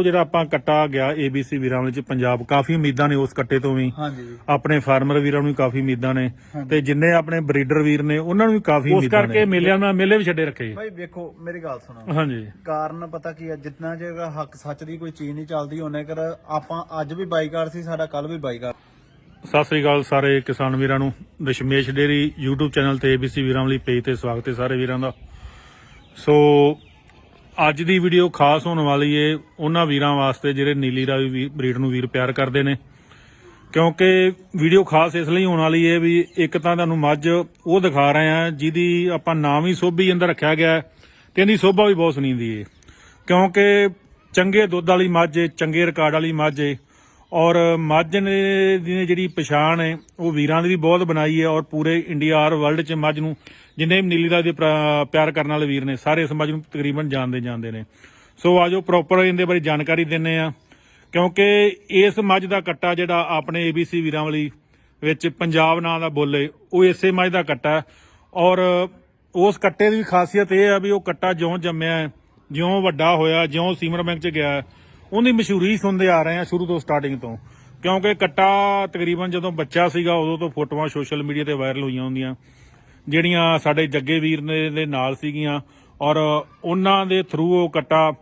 ਉਹ ਜਿਹੜਾ ਆਪਾਂ ਕੱਟਾ ਗਿਆ ABC ਵੀਰਾਂ ਵਿੱਚ ਪੰਜਾਬ ਕਾਫੀ ਉਮੀਦਾਂ ਨੇ ਉਸ ਕੱਟੇ ਤੋਂ ਵੀ। ਹਾਂਜੀ ਆਪਣੇ ਫਾਰਮਰ ਵੀਰਾਂ ਨੂੰ ਵੀ ਕਾਫੀ ਉਮੀਦਾਂ ਨੇ ਤੇ ਜਿੰਨੇ ਆਪਣੇ ਬਰੀਡਰ ਵੀਰ ਨੇ ਉਹਨਾਂ ਨੂੰ ਵੀ ਕਾਫੀ ਉਸ ਉਮੀਦਾਂ ਕਰਕੇ ਨੇ ਮੇਲਿਆਂ ਨਾਲ ਮੇਲੇ ਵੀ ਛੱਡੇ ਰੱਖੇ। ਭਾਈ ਵੇਖੋ ਮੇਰੀ ਗੱਲ ਸੁਣੋ। ਹਾਂਜੀ। ਕਾਰਨ ਪਤਾ ਕੀ ਹੈ ਜਿੰਨਾ ਜੇਗਾ ਹੱਕ ਸੱਚ ਦੀ ਕੋਈ ਚੀਜ਼ ਨਹੀਂ ਚੱਲਦੀ ਉਹਨੇ ਕਰ ਆਪਾਂ ਅੱਜ ਵੀ ਬਾਈਕਾਟ ਸੀ ਸਾਡਾ ਕੱਲ ਵੀ ਬਾਈਕਾਟ। ਸਤਿ ਸ੍ਰੀ ਅਕਾਲ ਸਾਰੇ ਕਿਸਾਨ ਵੀਰਾਂ ਨੂੰ। ਦਸ਼ਮੇਸ਼ ਡੇਰੀ YouTube ਚੈਨਲ ਤੇ ABC ਵੀਰਾਂ ਲਈ ਪੇਜ ਤੇ ਸਵਾਗਤ ਹੈ ਸਾਰੇ ਵੀਰਾਂ ਦਾ। ਸੋ ਅੱਜ ਦੀ ਵੀਡੀਓ ਖਾਸ ਹੋਣ ਵਾਲੀ ਏ ਉਹਨਾਂ ਵੀਰਾਂ ਵਾਸਤੇ ਜਿਹੜੇ ਨੀਲੀ ਰਾਵੀ ਵੀ- ਬਰੀਡ ਨੂੰ ਵੀਰ ਪਿਆਰ ਕਰਦੇ ਨੇ। ਕਿਉਂਕਿ ਵੀਡੀਓ ਖਾਸ ਇਸ ਲਈ ਹੋਣ ਵਾਲੀ ਏ ਵੀ ਇੱਕ ਤਾਂ ਤੁਹਾਨੂੰ ਮੱਝ ਉਹ ਦਿਖਾ ਰਹੇ ਆ ਜਿਹਦੀ ਆਪਾਂ ਨਾਮ ਹੀ ਸੋਭੀ ਅੰਦਰ ਰੱਖਿਆ ਗਿਆ ਹੈ ਤੇ ਇਹਦੀ ਸੋਭਾ ਵੀ ਬਹੁਤ ਸੁਣੀਂਦੀ ਏ। ਕਿਉਂਕਿ ਚੰਗੇ ਦੁੱਧ ਵਾਲੀ ਮੱਝ ਏ, ਚੰਗੇ ਰਿਕਾਰਡ ਵਾਲੀ ਮੱਝ ਏ ਔਰ ਮੱਝ ਨੇ ਦੀ ਜਿਹੜੀ ਪਛਾਣ ਏ, ਉਹ ਵੀਰਾਂ ਦੀ ਵੀ ਬਹੁਤ ਬਣਾਈ ਹੈ ਔਰ ਪੂਰੇ ਇੰਡੀਆ ਔਰ ਵਰਲਡ 'ਚ ਮੱਝ ਨੂੰ ਜਿੰਨੇ ਵੀ ਨੀਲੀ ਦਾ ਦੇ ਪਿਆਰ ਕਰਨ ਵਾਲੇ ਵੀਰ ਨੇ ਸਾਰੇ ਇਸ ਮੱਝ ਨੂੰ ਤਕਰੀਬਨ ਜਾਣਦੇ ਜਾਂਦੇ ਨੇ। ਸੋ ਆਜੋ ਪ੍ਰੋਪਰ ਇਹਦੇ ਬਾਰੇ ਜਾਣਕਾਰੀ ਦਿੰਨੇ ਆ। ਕਿਉਂਕਿ ਇਸ ਮੱਝ ਦਾ ਕੱਟਾ ਜਿਹੜਾ ਆਪਣੇ ABC ਵੀਰਾਂ ਵਾਲੀ ਵਿੱਚ ਪੰਜਾਬ ਨਾਂ ਦਾ ਬੋਲੇ ਉਹ ਇਸੇ ਮੱਝ ਦਾ ਕੱਟਾ। ਔਰ ਉਸ ਕੱਟੇ ਦੀ ਖਾਸੀਅਤ ਇਹ ਆ ਵੀ ਉਹ ਕੱਟਾ ਜਿਉਂ ਜੰਮਿਆ ਹੈ, ਜਿਉਂ ਵੱਡਾ ਹੋਇਆ ਜਿਉਂ ਸੀਮਰ ਬੈਂਕ 'ਚ ਗਿਆ ਹੈ, ਉਹਦੀ ਮਸ਼ਹੂਰੀ ਸੁਣਦੇ ਆ ਰਹੇ ਆ ਸ਼ੁਰੂ ਤੋਂ ਸਟਾਰਟਿੰਗ ਤੋਂ। ਕਿਉਂਕਿ ਕੱਟਾ ਤਕਰੀਬਨ ਜਦੋਂ ਬੱਚਾ ਸੀਗਾ ਉਦੋਂ ਤੋਂ ਫੋਟੋਆਂ ਸੋਸ਼ਲ ਮੀਡੀਆ ਤੇ ਵਾਇਰਲ ਹੋਈਆਂ ਹੁੰਦੀਆਂ। ਜਿਹੜੀਆਂ ਸਾਡੇ ਜੱਗੇ ਵੀਰ ਨੇ ਦੇ ਨਾਲ ਸੀਗੀਆਂ ਔਰ ਉਹਨਾਂ ਦੇ ਥਰੂ ਉਹ ਕੱਟਾ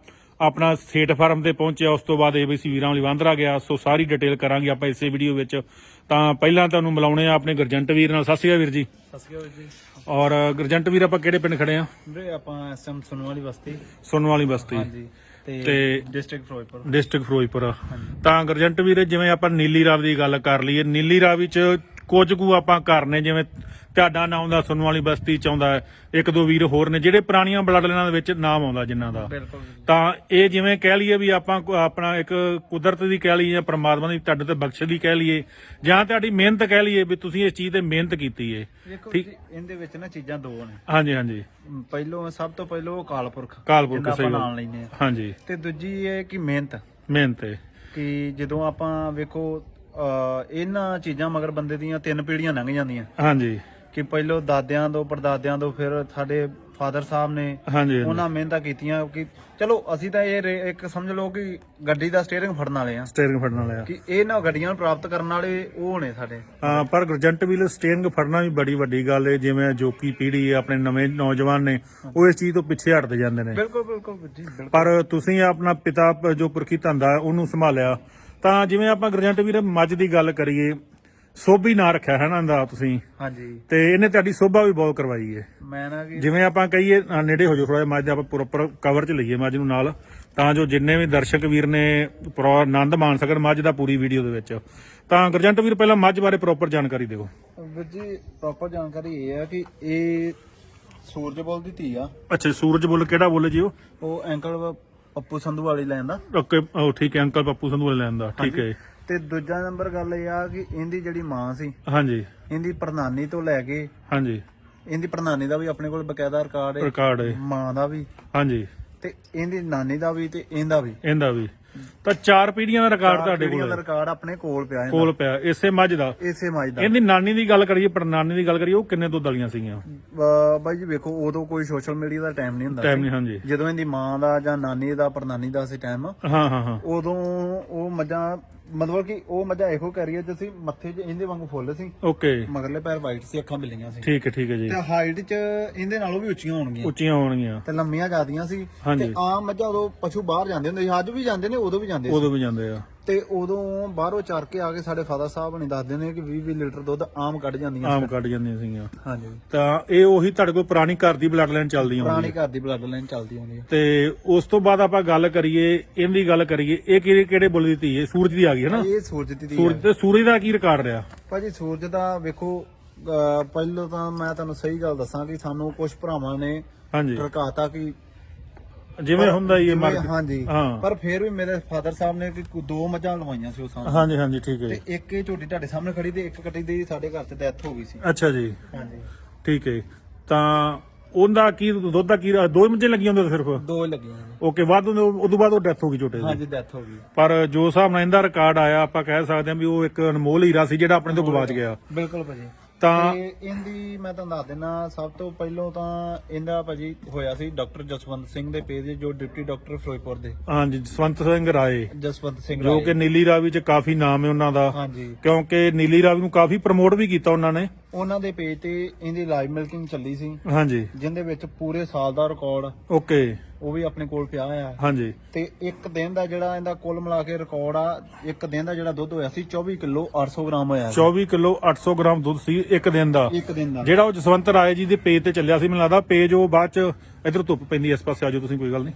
ਆਪਣਾ ਸਟੇਟ ਫਾਰਮ ਤੇ ਪਹੁੰਚਿਆ ਉਸ ਤੋਂ ਬਾਅਦ ਏਬੀਸੀ ਵੀਰਾਂ ਵਾਲੀ ਵਾਂਦਰਾ ਗਿਆ ਸੋ ਸਾਰੀ ਡਿਟੇਲ ਕਰਾਂਗੇ ਆਪਾਂ ਇਸੇ ਵੀਡੀਓ ਵਿੱਚ। ਤਾਂ ਪਹਿਲਾਂ ਤੁਹਾਨੂੰ ਮਿਲਾਉਣੇ ਆ ਆਪਣੇ ਗਰਜੰਟ ਵੀਰ ਨਾਲ। ਸਤਿ ਸ਼੍ਰੀ ਅਕਾਲ ਵੀਰ ਜੀ। ਸਤਿ ਸ਼੍ਰੀ ਅਕਾਲ ਜੀ। ਔਰ ਗਰਜੰਟ ਵੀਰ ਆਪਾਂ ਕਿਹੜੇ ਪਿੰਡ ਖੜੇ ਆ? ਵੀਰੇ ਆਪਾਂ ਐਸਐਮ ਸੁਣਨ ਵਾਲੀ ਬਸਤੀ। ਸੁਣਨ ਵਾਲੀ ਬਸਤੀ। ਹਾਂਜੀ ਤੇ ਡਿਸਟ੍ਰਿਕਟ ਫਿਰੋਜ਼ਪੁਰ। ਡਿਸਟ੍ਰਿਕਟ ਫਿਰੋਜ਼ਪੁਰ। ਤਾਂ ਗਰਜੰਟ ਵੀਰੇ ਜਿਵੇਂ ਆਪਾਂ ਨੀਲੀ ਰਾਵ ਦੀ ਗੱਲ ਕਰ ਲਈਏ ਨੀਲੀ ਰਾਵੀ ਚ ਕੁਝ ਕੁ ਆਪਾਂ ਘਰ ਨੇ ਜਿਵੇਂ ਤੁਹਾਡਾ ਨਾਮ ਦਾ ਸੁਣਨ ਵਾਲੀ ਬਸਤੀ ਚ ਆਉਂਦਾ ਹੈ। ਇੱਕ ਦੋ ਵੀਰ ਹੋਰ ਨੇ ਜਿਹੜੇ ਪੁਰਾਣੀਆਂ ਬਲੱਡ ਲਾਈਨਾਂ ਦੇ ਵਿੱਚ ਨਾਮ ਆਉਂਦਾ ਜਿਨ੍ਹਾਂ ਦਾ। ਬਿਲਕੁਲ ਜੀ। ਤਾਂ ਇਹ ਜਿਵੇਂ ਕਹਿ ਲਈਏ ਵੀ ਆਪਾਂ ਕੋ- ਆਪਣਾ ਇੱਕ ਕੁਦਰਤ ਦੀ ਕਹਿ ਲਈਏ ਜਾਂ ਪ੍ਰਮਾਤਮਾ ਦੀ ਤੁਹਾਡੇ ਤੇ ਬਖਸ਼ ਦੀ ਕਹਿ ਲਈਏ ਜਾਂ ਤੁਹਾਡੀ ਮਿਹਨਤ ਕਹਿ ਲਈਏ ਵੀ ਤੁਸੀਂ ਇਸ ਚੀਜ਼ ਤੇ ਮਿਹਨਤ ਕੀਤੀ ਏ। ਜੀ ਇਹਦੇ ਵਿੱਚ ਨਾ ਚੀਜ਼ਾਂ ਦੋ ਨੇ। ਹਾਂਜੀ ਹਾਂਜੀ। ਪਹਿਲੋਂ ਸਭ ਤੋਂ ਪਹਿਲੋਂ ਉਹ ਕਾਲਪੁਰਖ ਕਾਲਪੁਰਖ ਜਿਹਦਾ ਸਹੀ ਆਪਾਂ ਗੱਲ। ਆ ਹਾਂਜੀ। ਤੇ ਦੂਜੀ ਇਹ ਕਿ ਮਿਹਨਤ। ਮਿਹਨਤ ਏ। ਕਿ ਜਦੋਂ ਆਪਾਂ ਵੇਖੋ ਅਹ ਇਹਨਾਂ ਚੀਜ਼ਾਂ ਮਗਰ ਬੰਦੇ ਦੀਆਂ ਤਿੰਨ ਪੀੜ੍ਹੀਆਂ ਲੰਘ ਜਾਂਦੀਆਂ। ਹਾਂਜੀ। ਕਿ ਪਹਿਲੋਂ ਦਾਦਿਆਂ ਤੋਂ ਪੜਦਾਦਿਆਂ ਤੋਂ ਫਿਰ ਸਾਡੇ ਫਾਦਰ ਸਾਹਿਬ ਨੇ ਹਾਂਜੀ ਉਹਨਾਂ ਮਿਹਨਤਾਂ ਕੀਤੀਆਂ ਕਿ ਚਲੋ ਅਸੀਂ ਤਾਂ ਇਹ ਰੇ- ਇੱਕ ਸਮਝ ਲਓ ਕਿ ਗੱਡੀ ਦਾ ਸਟੀਅਰਿੰਗ ਫੜਨ ਵਾਲੇ ਆ ਸਟੀਅਰਿੰਗ ਫੜਨ ਵਾਲਿਆ ਕਿ ਇਹ ਨਾ ਗੱਡੀਆਂ ਨੂੰ ਪ੍ਰਾਪਤ ਕਰਨ ਵਾਲੇ ਉਹ ਨੇ ਸਾਡੇ। ਹਾਂ ਪਰ ਗਰਜੰਟ ਵੀਲ ਸਟੀਅਰਿੰਗ ਫੜਨਾ ਵੀ ਬੜੀ ਵੱਡੀ ਗੱਲ ਏ ਜਿਵੇਂ ਜੋਕੀ ਪੀੜ੍ਹੀ ਆਪਣੇ ਨਵੇਂ ਨੌਜਵਾਨ ਨੇ ਉਹ ਇਸ ਚੀਜ਼ ਤੋਂ ਪਿੱਛੇ ਹਟਦੇ ਜਾਂਦੇ ਨੇ। ਬਿਲਕੁਲ ਬਿਲਕੁਲ ਜੀ ਬਿਲਕੁਲ। ਪਰ ਤੁਸੀਂ ਆਪਣਾ ਪਿਤਾ ਪ- ਜੋ ਪੁਰਖੀ ਧੰਦਾ ਹੈ, ਉਹਨੂੰ ਸੰਭਾਲਿਆ। ਤਾਂ ਜਿਵੇਂ ਆਪਾਂ ਗਰਜੰਟ ਵੀਰ ਮੱਝ ਦੀ ਗੱਲ ਕਰੀਏ ਸੋਭੀ ਨਾਂ ਰੱਖਿਆ ਹੈ ਨਾ ਦਾ ਤੁਸੀਂ। ਹਾਂਜੀ। ਤੇ ਇਹਨੇ ਤੁਹਾਡੀ ਸੋਭਾ ਵੀ ਬਹੁਤ ਕਰਵਾਈ ਏ ਮੈਂ ਨਾ ਕਿ ਜਿਵੇਂ ਆਪਾਂ ਕਹੀਏ ਅ, ਨੇੜੇ ਹੋ ਜਾਓ ਥੋੜਾ ਮੱਝ ਦਾ ਆਪਾਂ ਪ੍ਰੋਪਰ ਕਵਰ ਚ ਲਈਏ ਮੱਝ ਨੂੰ ਨਾਲ। ਤਾਂ ਜੋ ਜਿੰਨੇ ਵੀ ਦਰਸ਼ਕ ਵੀਰ ਨੇ ਪ੍ਰੋ ਆਨੰਦ ਮਾਣ ਸਕਣ ਮੱਝ ਦਾ ਪੂਰੀ ਵੀਡੀਓ ਦੇ ਵਿੱਚ। ਤਾਂ ਗਰਜੰਟ ਵੀਰ ਪਹਿਲਾਂ ਮੱਝ ਬਾਰੇ ਪ੍ਰੋਪਰ ਜਾਣਕਾਰੀ ਦਿਓ। ਵੀਰ ਜੀ ਪ੍ਰੋਪਰ ਜਾਣਕਾਰੀ ਇਹ ਹੈ ਕਿ ਇਹ ਸੂਰਜ ਬੋਲ ਦੀ ਧੀ ਆ। ਅੱਛਾ ਸੂਰਜ ਬੁੱਲ ਕਿਹੜਾ ਬੁੱਲ ਜੀ ਉਹ? ਉਹ ਅੰਕਲ ਪੱਪੂ ਸੰਧੂ ਵਾਲੀ ਲੈਣ ਦਾ। ਓਕੇ ਉਹ ਠੀਕ ਹੈ ਅੰਕਲ ਪੱਪੂ ਸੰਧੂ ਵਾਲੇ ਲੈਣ ਦਾ। ਠੀਕ ਹੈ। ਤੇ ਦੂਜਾ ਨੰਬਰ ਗੱਲ ਇਹ ਆ ਕਿ ਇਹਦੀ ਜਿਹੜੀ ਮਾਂ ਸੀ ਹਾਂਜੀ। ਇਹਦੀ ਪ੍ਰਧਾਨੀ ਤੋਂ ਲੈ ਕੇ ਹਾਂਜੀ। ਇਹਦੀ ਪ੍ਰਧਾਨੀ ਦਾ ਵੀ ਆਪਣੇ ਕੋਲ ਬਕਾਇਦਾ ਰਿਕਾਰਡ ਹੈ ਰਿਕਾਰਡ ਹੈ। ਮਾਂ ਦਾ ਵੀ। ਹਾਂਜੀ। ਤੇ ਇਹਦੀ ਨਾਨੀ ਦਾ ਵੀ ਤੇ ਇਹਦਾ ਵੀ। ਇਹਦਾ ਵੀ। ਤਾਂ ਚਾਰ ਪੀੜ੍ਹੀਆਂ ਦਾ ਰਿਕਾਰਡ ਤੁਹਾਡੇ ਪੀੜ੍ਹੀਆਂ ਦਾ ਕੋਲ ਰਿਕਾਰਡ ਆਪਣੇ ਕੋਲ ਪਿਆ ਇਹਦਾ। ਕੋਲ ਪਿਆ ਇਸੇ ਮੱਝ ਦਾ। ਇਸੇ ਮਾਜ ਦਾ। ਇਹਦੀ ਨਾਨੀ ਦੀ ਗੱਲ ਕਰੀਏ ਪੜਨਾਨੀ ਦੀ ਗੱਲ ਕਰੀਏ ਉਹ ਕਿੰਨੇ ਦੁੱਧ ਵਾਲੀਆਂ ਸੀਗੀਆਂ? ਅਹ ਬਾਈ ਜੀ ਵੇਖੋ ਉਦੋਂ ਕੋਈ ਸੋਸ਼ਲ ਮੀਡੀਆ ਦਾ ਟਾਈਮ ਨਹੀਂ ਹੁੰਦਾ ਟਾਈਮ। ਨਹੀਂ ਹਾਂਜੀ। ਜਦੋਂ ਇਹਦੀ ਮਾਂ ਦਾ ਜਾਂ ਨਾਨੀ ਦਾ ਪ੍ਰਧਾਨੀ ਦਾ ਸੀ ਟਾਈਮ ਹਾਂ ਹਾਂ ਹਾਂ। ਉਦੋਂ ਉਹ ਮੱਝਾਂ ਮਤਲਬ ਕਿ ਉਹ ਮੱਝਾਂ ਇਹੋ ਕਰੀਏ ਤੇ ਸੀ ਮੱਥੇ 'ਚ ਇਹਦੇ ਵਾਂਗੂ ਫੁੱਲ ਸੀ। ਓਕੇ। ਮਗਰਲੇ ਪੈਰ ਵਾਈਟ ਸੀ ਅੱਖਾਂ ਬਿੱਲੀਆਂ ਸੀ। ਠੀਕ ਹੈ ਠੀਕ ਹੈ ਜੀ। ਤੇ ਹਾਈਟ 'ਚ ਇਹਦੇ ਨਾਲੋਂ ਵੀ ਉੱਚੀਆਂ ਹੋਣਗੀਆਂ। ਉੱਚੀਆਂ ਹੋਣਗੀਆਂ। ਤੇ ਲੰਮੀਆਂ ਜਾਂਦੀਆਂ ਸੀ। ਹਾਂਜੀ। ਤੇ ਆਮ ਮੱਝਾਂ ਉਦੋਂ ਪਸ਼ੂ ਬਾਹਰ ਜਾਂਦੇ ਹੁੰਦੇ ਸੀ ਅੱਜ ਵੀ ਜਾਂਦੇ ਨੇ ਉਦੋਂ ਵੀ ਜਾਂਦੇ ਸੀ। ਉਦੋਂ ਵੀ ਜਾਂਦੇ ਆ। ਤੇ ਉਦੋਂ ਬਾਹਰੋਂ ਚਰ ਕੇ ਆ ਕੇ ਸਾਡੇ ਫਾਦਰ ਸਾਹਿਬ ਨੇ ਦੱਸਦੇ ਨੇ ਕਿ 20 20 ਲੀਟਰ ਦੁੱਧ ਆਮ ਕੱਢ ਜਾਂਦੀਆਂ ਆਮ ਕੱਢ ਜਾਂਦੀਆਂ ਸੀਗੀਆਂ। ਹਾਂਜੀ। ਤਾਂ ਇਹ ਉਹੀ ਤੁਹਾਡੇ ਕੋਲ ਪੁਰਾਣੀ ਘਰ ਦੀ ਬਲੱਡ ਲਾਈਨ ਚੱਲਦੀ ਆਉਂਦੀ ਪੁਰਾਣੀ ਘਰ ਦੀ ਬਲੱਡ ਲਾਈਨ ਚੱਲਦੀ ਆਉਂਦੀ ਹੈ ਤੇ ਉਸ ਤੋਂ ਬਾਅਦ ਆਪਾਂ ਗੱਲ ਕਰੀਏ ਇਹਦੀ ਗੱਲ ਕਰੀਏ ਇਹ ਕਿਹੜੇ ਕਿਹੜੇ ਬੁੱਲ ਦੀ ਧੀ ਹੈ? ਸੂਰਜ ਦੀ ਆ ਗਈ ਹੈ ਨਾ? ਇਹ ਸੂਰਜ ਦੀ ਧੀ ਸੂਰਜ ਤੇ ਸੂਰਜ ਦਾ ਕੀ ਰਿਕਾਰਡ ਰਿਹਾ? ਭਾਜੀ ਸੂਰਜ ਦਾ ਵੇਖੋ ਪਹਿਲੋਂ ਤਾਂ ਮੈਂ ਤੁਹਾਨੂੰ ਸਹੀ ਗੱਲ ਦੱਸਾਂ ਕਿ ਸਾਨੂੰ ਕੁਝ ਭਰਾਵਾਂ ਨੇ ਹਾਂਜੀ। ਟਰਕਾਤਾ ਕਿ ਜਿਵੇਂ ਹੁੰਦਾ ਹੀ ਇਹ ਜਿਵੇਂ- ਮਰ ਹਾਂਜੀ। ਹਾਂ। ਪਰ ਫਿਰ ਵੀ ਮੇਰੇ ਫਾਦਰ ਸਾਹਿਬ ਨੇ ਕਿ ਕੋ- ਦੋ ਮੱਝਾਂ ਲਵਾਈਆਂ ਸੀ ਉਸ ਸਾਲ ਹਾਂਜੀ ਹਾਂਜੀ ਠੀਕ ਹੈ ਤੇ ਇੱਕ ਇਹ ਝੋਟੀ ਤੁਹਾਡੇ ਸਾਹਮਣੇ ਖੜੀ ਤੇ ਇੱਕ ਕੱਟੀ ਦੀ ਸਾਡੇ ਘਰ 'ਚ ਡੈਥ ਹੋ ਗਈ ਸੀ। ਅੱਛਾ ਜੀ। ਹਾਂਜੀ। ਠੀਕ ਹੈ। ਤਾਂ ਉਹਦਾ ਕੀ ਦੁੱਧ ਦਾ ਕੀ ਦੋ ਹੀ ਮੱਝਾਂ ਲੱਗੀਆਂ ਹੁੰਦੀਆਂ ਸਿਰਫ? ਦੋ ਲੱਗੀਆਂ ਨੇ। ਓਕੇ ਬਾਅਦ ਉਹ ਉਦੋਂ ਬਾਅਦ ਉਹ ਡੈਥ ਹੋ ਗਈ ਛੋਟੇ ਦੀ। ਹਾਂਜੀ ਡੈਥ ਹੋ ਗਈ। ਪਰ ਜੋ ਹਿਸਾਬ ਨਾਲ ਇਹਦਾ ਰਿਕਾਰਡ ਆਇਆ ਆਪਾਂ ਕਹਿ ਸਕਦੇ ਹਾਂ ਵੀ ਉਹ ਇੱਕ ਅਨਮੋਲ ਹੀਰਾ ਸੀ ਜਿਹੜਾ ਆਪਣੇ ਤੋਂ ਗਵਾਚ ਗਿਆ। ਬਿਲਕੁਲ ਭਾਜੀ। ਤਾਂ ਤੇ ਇਹਦੀ ਮੈਂ ਤੁਹਾਨੂੰ ਦੱਸ ਦਿੰਦਾ ਸਭ ਤੋਂ ਪਹਿਲਾਂ ਤਾਂ ਇਹਦਾ ਭਾਜੀ ਹੋਇਆ ਸੀ ਡਾਕਟਰ ਜਸਵੰਤ ਸਿੰਘ ਦੇ ਪੇਜ ਜੋ ਡਿਪਟੀ ਡਾਕਟਰ ਫਿਰੋਜ਼ਪੁਰ ਦੇ। ਹਾਂਜੀ ਜਸਵੰਤ ਸਿੰਘ ਰਾਏ। ਜਸਵੰਤ ਸਿੰਘ ਜੋ ਰਾਏ। ਕਿ ਨੀਲੀ ਰਾਵੀ ਚ ਕਾਫੀ ਨਾਮ ਹੈ ਉਹਨਾਂ ਦਾ। ਹਾਂਜੀ। ਕਿਉਂਕਿ ਨੀਲੀ ਰਾਵੀ ਨੂੰ ਕਾਫੀ ਪ੍ਰਮੋਟ ਵੀ ਕੀਤਾ ਉਹਨਾਂ ਨੇ। ਉਹਨਾਂ ਦੇ ਪੇਜ ਤੇ ਇਹਦੀ ਲਾਈਵ ਮਿਲਕਿੰਗ ਚੱਲੀ ਸੀ। ਹਾਂਜੀ। ਜਿੰਦੇ ਵਿੱਚ ਪੂਰੇ ਸਾਲ ਦਾ ਰਿਕਾਰਡ ਓਕੇ ਉਹ ਵੀ ਆਪਣੇ ਕੋਲ ਪਿਆ ਹੋਇਆ। ਹਾਂਜੀ। ਤੇ ਇੱਕ ਦਿਨ ਦਾ ਜਿਹੜਾ ਇਹਦਾ ਕੁੱਲ ਮਿਲਾ ਕੇ ਰਿਕਾਰਡ ਆ ਇੱਕ ਦਿਨ ਦਾ ਜਿਹੜਾ ਦੁੱਧ ਹੋਇਆ ਸੀ 24 ਕਿਲੋ 800 ਗ੍ਰਾਮ ਹੋਇਆ ਸੀ। 24 ਕਿਲੋ 800 ਗ੍ਰਾਮ ਦੁੱਧ ਸੀ ਇੱਕ ਦਿਨ ਦਾ। ਇੱਕ ਦਿਨ ਦਾ। ਜਿਹੜਾ ਉਹ ਜਸਵੰਤ ਰਾਏ ਜੀ ਦੇ ਪੇਜ ਤੇ ਚੱਲਿਆ ਸੀ ਮੈਨੂੰ ਲੱਗਦਾ ਪੇਜ ਉਹ ਬਾਅਦ ਚ ਇਧਰ ਧੁੱਪ ਪੈਂਦੀ ਇਸ ਪਾਸੇ ਆਜੋ ਤੁਸੀਂ ਕੋਈ ਗੱਲ ਨਹੀਂ।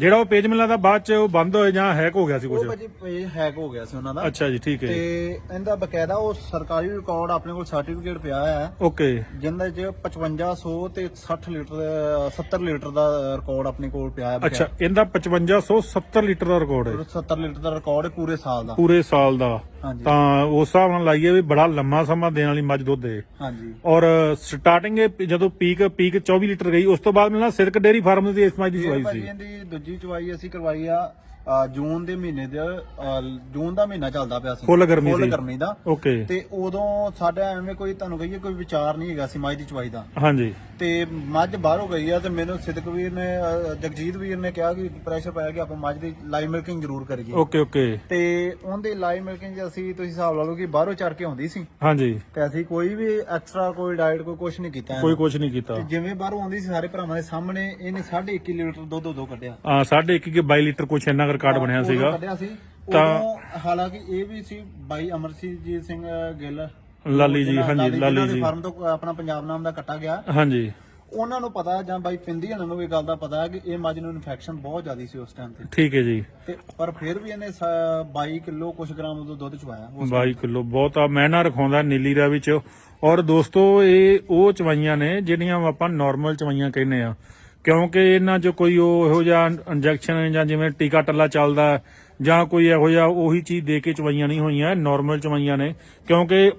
ਜਿਹੜਾ ਉਹ ਪੇਜ ਮੈਨੂੰ ਲੱਗਦਾ ਬਾਅਦ ਚ ਉਹ ਬੰਦ ਹੋਏ ਜਾਂ ਹੈਕ ਹੋ ਗਿਆ ਸੀ ਉਹ ਕੁਝ ਭਾਜੀ ਪੇਜ ਹੈਕ ਹੋ ਗਿਆ ਸੀ ਉਹਨਾਂ ਦਾ। ਅੱਛਾ ਜੀ ਠੀਕ ਹੈ ਤੇ ਇਹਦਾ ਬਕਾਇਦਾ ਉਹ ਸਰਕਾਰੀ ਰਿਕਾਰਡ ਆਪਣੇ ਕੋਲ ਸਰਟੀਫਿਕੇਟ ਪਿਆ ਹੈ। ਓਕੇ। ਜਿੰਦੇ ਚ 5500 ਤੇ 60 ਲੀਟਰ ਦਾ- 70 ਲੀਟਰ ਦਾ ਰਿਕਾਰਡ ਆਪਣੇ ਕੋਲ ਪਿਆ ਹੈ ਅੱਛਾ ਇਹਦਾ 5570 ਲੀਟਰ ਦਾ ਰਿਕਾਰਡ ਹੈ। 70 ਲੀਟਰ ਦਾ ਰਿਕਾਰਡ ਹੈ ਪੂਰੇ ਸਾਲ ਦਾ। ਪੂਰੇ ਸਾਲ ਦਾ। ਤਾਂ ਉਸ ਹਿਸਾਬ ਨਾਲ ਲਾਈਏ ਵੀ ਬੜਾ ਲੰਮਾ ਸਮਾਂ ਦੇਣ ਵਾਲੀ ਮੱਝ ਦੁੱਧ ਦੇ ਹਾਂਜੀ। ਔਰ ਸਟਾਰਟਿੰਗ ਜਦੋਂ ਪੀਕ ਪੀਕ 24 ਲੀਟਰ ਗਈ ਉਸ ਤੋਂ ਬਾਅਦ ਮਿਲਣਾ ਸਿਰਕ ਡੇਰੀ ਫਾਰਮ ਦੀ ਇਸ ਮੱਝ ਦੀ ਭਾਜੀ ਸੀ। ਦੂਜੀ ਚਵਾਈ ਅਸੀਂ ਕਰਵਾਈ ਆ ਅ, ਜੂਨ ਦੇ ਮਹੀਨੇ ਦੇ ਅ, ਜੂਨ ਦਾ ਮਹੀਨਾ ਚੱਲਦਾ ਪਿਆ ਸੀ। ਫੁੱਲ ਗਰਮੀ ਸੀ। ਗਰਮੀ ਦਾ। ਓਕੇ। ਤੇ ਉਦੋਂ ਸਾਡਾ ਐਵੇਂ ਕੋਈ ਤੁਹਾਨੂੰ ਕਹੀਏ ਕੋਈ ਵਿਚਾਰ ਨਹੀਂ ਹੈਗਾ ਸੀ ਮੱਝ ਦੀ ਚਵਾਈ ਦਾ। ਹਾਂਜੀ। ਤੇ ਮੱਝ ਬਾਹਰੋਂ ਗਈ ਆ ਤੇ ਮੈਨੂੰ ਵੀਰ ਨੇ ਅ, ਜਗਜੀਤ ਵੀਰ ਨੇ ਕਿਹਾ ਕਿ ਪ੍ਰੈਸ਼ਰ ਪਾਇਆ ਕਿ ਆਪਾਂ ਮੱਝ ਦੀ ਲਾਈਵ ਮਿਲਕਿੰਗ ਜ਼ਰੂਰ ਕਰੀਏ। Okay okay. ਤੇ ਉਹਦੇ ਲਾਈਵ ਮਿਲਕਿੰਗ ਚ ਅਸੀਂ ਤੁਸੀਂ ਹਿਸਾਬ ਲਾ ਲਓ ਕਿ ਬਾਹਰੋਂ ਚੜ ਕੇ ਆਉਂਦੀ ਸੀ। ਹਾਂਜੀ। ਤੇ ਅਸੀਂ ਕੋਈ ਵੀ ਐਕਸਟਰਾ ਕੋਈ ਡਾਈਟ ਕੋਈ ਕੁਝ ਨਹੀਂ ਕੀਤਾ ਕੋਈ ਕੁਝ ਨਹੀਂ ਕੀਤਾ। ਤੇ ਜਿਵੇਂ ਬਾਹਰੋਂ ਆਉਂਦੀ ਸੀ ਸਾਰੇ ਭਰਾਵਾਂ ਦੇ ਸਾਹਮਣੇ ਇਹਨੇ 1.5 ਲੀਟਰ ਦੁੱਧ ਉਦੋਂ ਕੱਢਿਆ। ਆ ਸਾਢੇ ਇੱਕ ਕਿ 22 ਲੀਟਰ ਕੁਛ ਇੰਨਾ ਕੁ ਰਿਕਾਰਡ ਬਣਿਆ ਸੀਗਾ। ਕੱਢਿਆ ਸੀ। ਤਾਂ- ਹਾਲਾਂਕਿ ਇਹ ਵੀ ਸੀ ਬਾਈ ਅਮਰਜੀਤ ਸਿੰਘ ਗਿੱਲ। ਲਾਲੀ ਜੀ ਹਾਂਜੀ ਲਾਲੀ ਜੀ। ਫਾਰਮ ਤੋਂ ਆਪਣਾ ਪੰਜਾਬ ਨਾਮ ਦਾ ਕੱਟਾ ਗਿਆ। ਹਾਂਜੀ। ਉਹਨਾਂ ਨੂੰ ਪਤਾ ਜਾਂ ਬਾਈ ਪਿੰਦੀ ਹਣ ਨੂੰ ਵੀ ਗੱਲ ਦਾ ਪਤਾ ਹੈ ਕਿ ਇਹ ਮੱਝ ਨੂੰ ਇਨਫੈਕਸ਼ਨ ਬਹੁਤ ਜ਼ਿਆਦੀ ਸੀ ਉਸ ਟਾਈਮ ਤੇ। ਠੀਕ ਹੈ ਜੀ। ਤੇ ਪਰ ਫਿਰ ਵੀ ਇਹਨੇ ਸ- 22 ਕਿਲੋ ਕੁਛ ਗ੍ਰਾਮ ਉਦੋਂ ਦੁੱਧ ਚਵਾਇਆ ਉਸ 22 ਕਿਲੋ ਬਹੁਤ ਆ। ਮਹਿਨਾ ਰਖਾਉਂਦਾ ਨੀਲੀ ਰਾ ਵਿੱਚ ਔਰ ਦੋਸਤੋ ਇਹ ਉਹ ਚਵਾਈਆਂ ਨੇ ਜਿਹੜੀਆਂ ਆਪਾਂ ਨਾਰਮਲ ਚਵਾਈਆਂ ਕਹਿੰਦੇ ਆ। ਕਿਉਂਕਿ ਇਹਨਾਂ 'ਚ ਕੋਈ ਉਹ ਇਹੋ ਜਿਹਾ ਇੰਜੈਕਸ਼ਨ ਜਾਂ ਜਿਵੇਂ ਟੀਕਾ ਟੱਲਾ ਚੱਲਦਾ ਜਾਂ ਕੋਈ ਇਹੋ ਜਿਹਾ ਉਹੀ ਚੀਜ਼ ਦੇ ਕੇ ਚਵਾਈਆਂ ਨਹੀਂ ਹੋਈਆਂ ਨਾਰਮਲ ਚਵਾਈਆਂ ਨੇ। ਕਿਉਂਕਿ